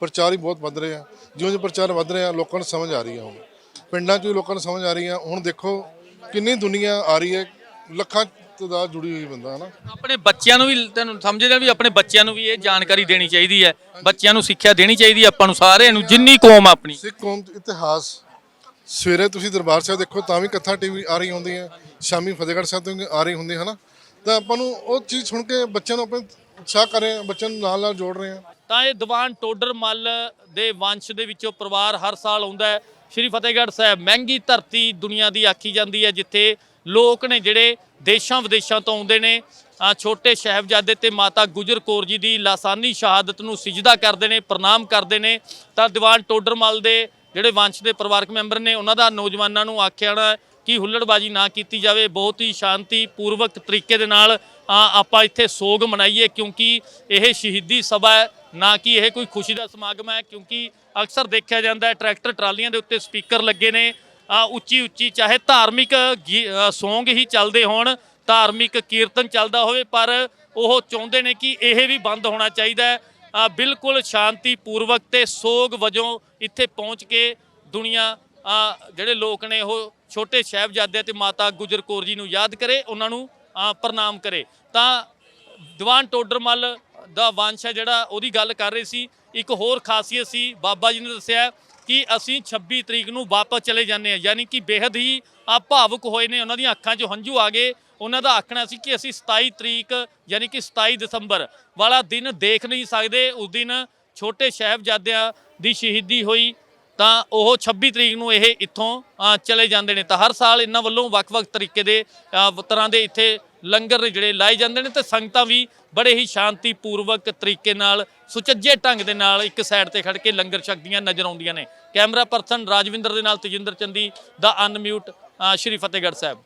ਪ੍ਰਚਾਰ ਹੀ ਬਹੁਤ ਵੱਧ ਰਿਹਾ ਜਿਉਂ ਜਿਉਂ ਪ੍ਰਚਾਰ ਵੱਧ ਰਿਹਾ ਲੋਕਾਂ ਨੂੰ ਸਮਝ ਆ ਰਹੀ ਹੈ ਹੁਣ। ਪਿੰਡਾਂ 'ਚ ਵੀ ਲੋਕਾਂ ਨੂੰ ਸਮਝ ਆ ਰਹੀ ਹੈ ਹੁਣ ਦੇਖੋ ਕਿੰਨੀ ਦੁਨੀਆ ਆ ਰਹੀ ਹੈ ਲੱਖਾਂ ਦਾ ਜੁੜੀ ਹੋਈ ਬੰਦਾ ਹੈ ਨਾ ਆਪਣੇ ਬੱਚਿਆਂ ਨੂੰ ਵੀ ਤੁਹਾਨੂੰ ਸਮਝਦੇ ਵੀ ਆਪਣੇ ਬੱਚਿਆਂ ਨੂੰ ਵੀ ਇਹ ਜਾਣਕਾਰੀ ਦੇਣੀ ਚਾਹੀਦੀ ਹੈ। ਬੱਚਿਆਂ ਨੂੰ ਸਿੱਖਿਆ ਦੇਣੀ ਚਾਹੀਦੀ ਹੈ ਆਪਾਂ ਨੂੰ ਸਾਰਿਆਂ ਨੂੰ ਜਿੰਨੀ ਕੌਮ ਆਪਣੀ। ਸਿੱਖ ਕੌਮ ਇਤਿਹਾਸ ਸਵੇਰੇ ਤੁਸੀਂ ਦਰਬਾਰ ਸਾਹਿਬ ਦੇਖੋ ਤਾਂ ਵੀ ਕਥਾ ਟੀਵੀ ਆ ਰਹੀ ਹੁੰਦੀ ਹੈ ਸ਼ਾਮੀ ਫਤਿਹਗੜ੍ਹ ਸਾਹਿਬ ਤੋਂ ਵੀ ਆ ਰਹੀ ਹੁੰਦੀ ਹੈ ਨਾ ਤਾਂ ਆਪਾਂ ਨੂੰ ਉਹ ਚੀਜ਼ ਸੁਣ ਕੇ ਬੱਚਿਆਂ ਨੂੰ ਆਪਣੇ ਉਤਸ਼ਾਹ ਕਰ ਰਹੇ ਹਾਂ, ਬੱਚਿਆਂ ਨੂੰ ਨਾਲ ਨਾਲ ਜੋੜ ਰਹੇ ਹਾਂ। ਤਾਂ ਇਹ ਦੀਵਾਨ ਟੋਡਰ ਮੱਲ ਦੇ ਵੰਸ਼ ਦੇ ਵਿੱਚੋਂ ਪਰਿਵਾਰ ਹਰ ਸਾਲ ਆਉਂਦਾ ਹੈ। ਸ਼੍ਰੀ ਫਤਿਹਗੜ੍ਹ ਸਾਹਿਬ, ਮਹਿੰਗੀ ਧਰਤੀ ਦੁਨੀਆ ਦੀ ਆਖੀ ਜਾਂਦੀ ਹੈ, ਜਿੱਥੇ ਲੋਕ ਨੇ ਜਿਹੜੇ ਦੇਸ਼ਾਂ ਵਿਦੇਸ਼ਾਂ ਤੋਂ ਆਉਂਦੇ ਨੇ ਛੋਟੇ ਸਾਹਿਬਜ਼ਾਦੇ ਤੇ ਮਾਤਾ ਗੁਜਰ ਕੌਰ ਜੀ ਦੀ ਲਾਸਾਨੀ ਸ਼ਹਾਦਤ ਨੂੰ ਸਿਜਦਾ ਕਰਦੇ ਨੇ, ਪ੍ਰਣਾਮ ਕਰਦੇ ਨੇ। ਤਾਂ ਦੀਵਾਨ ਟੋਡਰ ਮੱਲ ਦੇ ਜਿਹੜੇ ਵੰਸ਼ ਦੇ ਪਰਿਵਾਰਕ ਮੈਂਬਰ ਨੇ, ਉਹਨਾਂ ਦਾ ਨੌਜਵਾਨਾਂ ਨੂੰ ਆਖਿਆ ਕਿ ਹੁੱਲੜਬਾਜੀ ਨਾ ਕੀਤੀ ਜਾਵੇ, ਬਹੁਤ ਹੀ ਸ਼ਾਂਤੀ ਪੂਰਵਕ ਤਰੀਕੇ ਦੇ ਨਾਲ ਆਪਾਂ ਇੱਥੇ ਸੋਗ ਮਨਾਈਏ, ਕਿਉਂਕਿ ਇਹ ਸ਼ਹੀਦੀ ਸਭਾ ਹੈ, ਨਾ ਕਿ ਇਹ ਕੋਈ ਖੁਸ਼ੀ ਦਾ ਸਮਾਗਮ ਹੈ, ਕਿਉਂਕਿ ਅਕਸਰ ਦੇਖਿਆ ਜਾਂਦਾ ਹੈ, ਟਰੈਕਟਰ ਟਰਾਲੀਆਂ ਦੇ ਉੱਤੇ ਸਪੀਕਰ ਲੱਗੇ ਨੇ ਉੱਚੀ ਉੱਚੀ ਚਾਹੇ ਧਾਰਮਿਕ ਗੀ- ਸੌਂਗ ਹੀ ਚੱਲਦੇ ਹੋਣ, ਧਾਰਮਿਕ ਕੀਰਤਨ ਚੱਲਦਾ ਹੋਵੇ, ਪਰ ਉਹ ਚਾਹੁੰਦੇ ਨੇ ਕਿ ਇਹ ਵੀ ਬੰਦ ਹੋਣਾ ਚਾਹੀਦਾ ਹੈ। ਬਿਲਕੁਲ ਸ਼ਾਂਤੀ ਪੂਰਵਕ ਤੇ ਸੋਗ ਵਜੋਂ ਇੱਥੇ ਪਹੁੰਚ ਕੇ ਦੁਨੀਆ ਜਿਹੜੇ ਲੋਕ ਨੇ ਉਹ ਛੋਟੇ ਸਾਹਿਬਜ਼ਾਦੇ ਤੇ ਮਾਤਾ ਗੁਜਰ ਕੌਰ ਜੀ ਨੂੰ ਯਾਦ ਕਰੇ, ਉਹਨਾਂ ਨੂੰ ਪ੍ਰਣਾਮ ਕਰੇ। ਤਾਂ ਦੀਵਾਨ ਟੋਡਰਮਲ ਦਾ ਵੰਸ਼ ਹੈ ਜਿਹੜਾ, ਉਹਦੀ ਗੱਲ ਕਰ ਰਹੇ ਸੀ। ਇੱਕ ਹੋਰ ਖਾਸੀਅਤ ਸੀ, ਬਾਬਾ ਜੀ ਨੇ ਦੱਸਿਆ ਕਿ ਅਸੀਂ 26 ਤਰੀਕ ਨੂੰ ਵਾਪਸ ਚਲੇ ਜਾਂਦੇ ਹਾਂ। ਯਾਨੀ ਕਿ ਬੇहद ਹੀ ਆ ਭਾਵੁਕ ਹੋਏ ਨੇ, ਉਹਨਾਂ ਦੀਆਂ ਅੱਖਾਂ 'ਚੋਂ ਹੰਝੂ ਆ ਗਏ। ਉਹਨਾਂ ਦਾ ਆਖਣਾ ਸੀ ਕਿ ਅਸੀਂ 27 ਤਰੀਕ, ਯਾਨੀ ਕਿ 27 ਦਸੰਬਰ ਵਾਲਾ ਦਿਨ ਦੇਖ ਨਹੀਂ ਸਕਦੇ। ਉਸ ਦਿਨ ਛੋਟੇ ਸਾਹਿਬਜ਼ਾਦਿਆਂ ਦੀ ਸ਼ਹੀਦੀ ਹੋਈ। ਤਾਂ ਉਹ 26 ਤਰੀਕ ਨੂੰ ਇਹ ਇੱਥੋਂ ਚਲੇ ਜਾਂਦੇ ਨੇ। ਤਾਂ ਹਰ ਸਾਲ ਇਹਨਾਂ ਵੱਲੋਂ ਵੱਖ-ਵੱਖ ਤਰੀਕੇ ਦੇ ਤਰ੍ਹਾਂ ਦੇ ਇੱਥੇ ਲੰਗਰ ਨੇ ਜਿਹੜੇ ਲਾਏ ਜਾਂਦੇ ਨੇ ਤੇ ਸੰਗਤਾਂ ਵੀ ਬੜੇ ਹੀ ਸ਼ਾਂਤੀ ਪੂਰਵਕ ਤਰੀਕੇ ਨਾਲ, ਸੁਚੱਜੇ ਢੰਗ ਦੇ ਨਾਲ ਇੱਕ ਸਾਈਡ ਤੇ ਖੜ ਕੇ ਲੰਗਰ ਛਕਦੀਆਂ ਨਜ਼ਰ ਆਉਂਦੀਆਂ ਨੇ। ਕੈਮਰਾ ਪਰਸਨ ਰਾਜਵਿੰਦਰ ਦੇ ਨਾਲ ਤਜਿੰਦਰ ਚੰਦੀ, ਦਾ ਅਨਮਿਊਟ ਸ਼੍ਰੀ ਫਤਿਹਗੜ੍ਹ ਸਾਹਿਬ।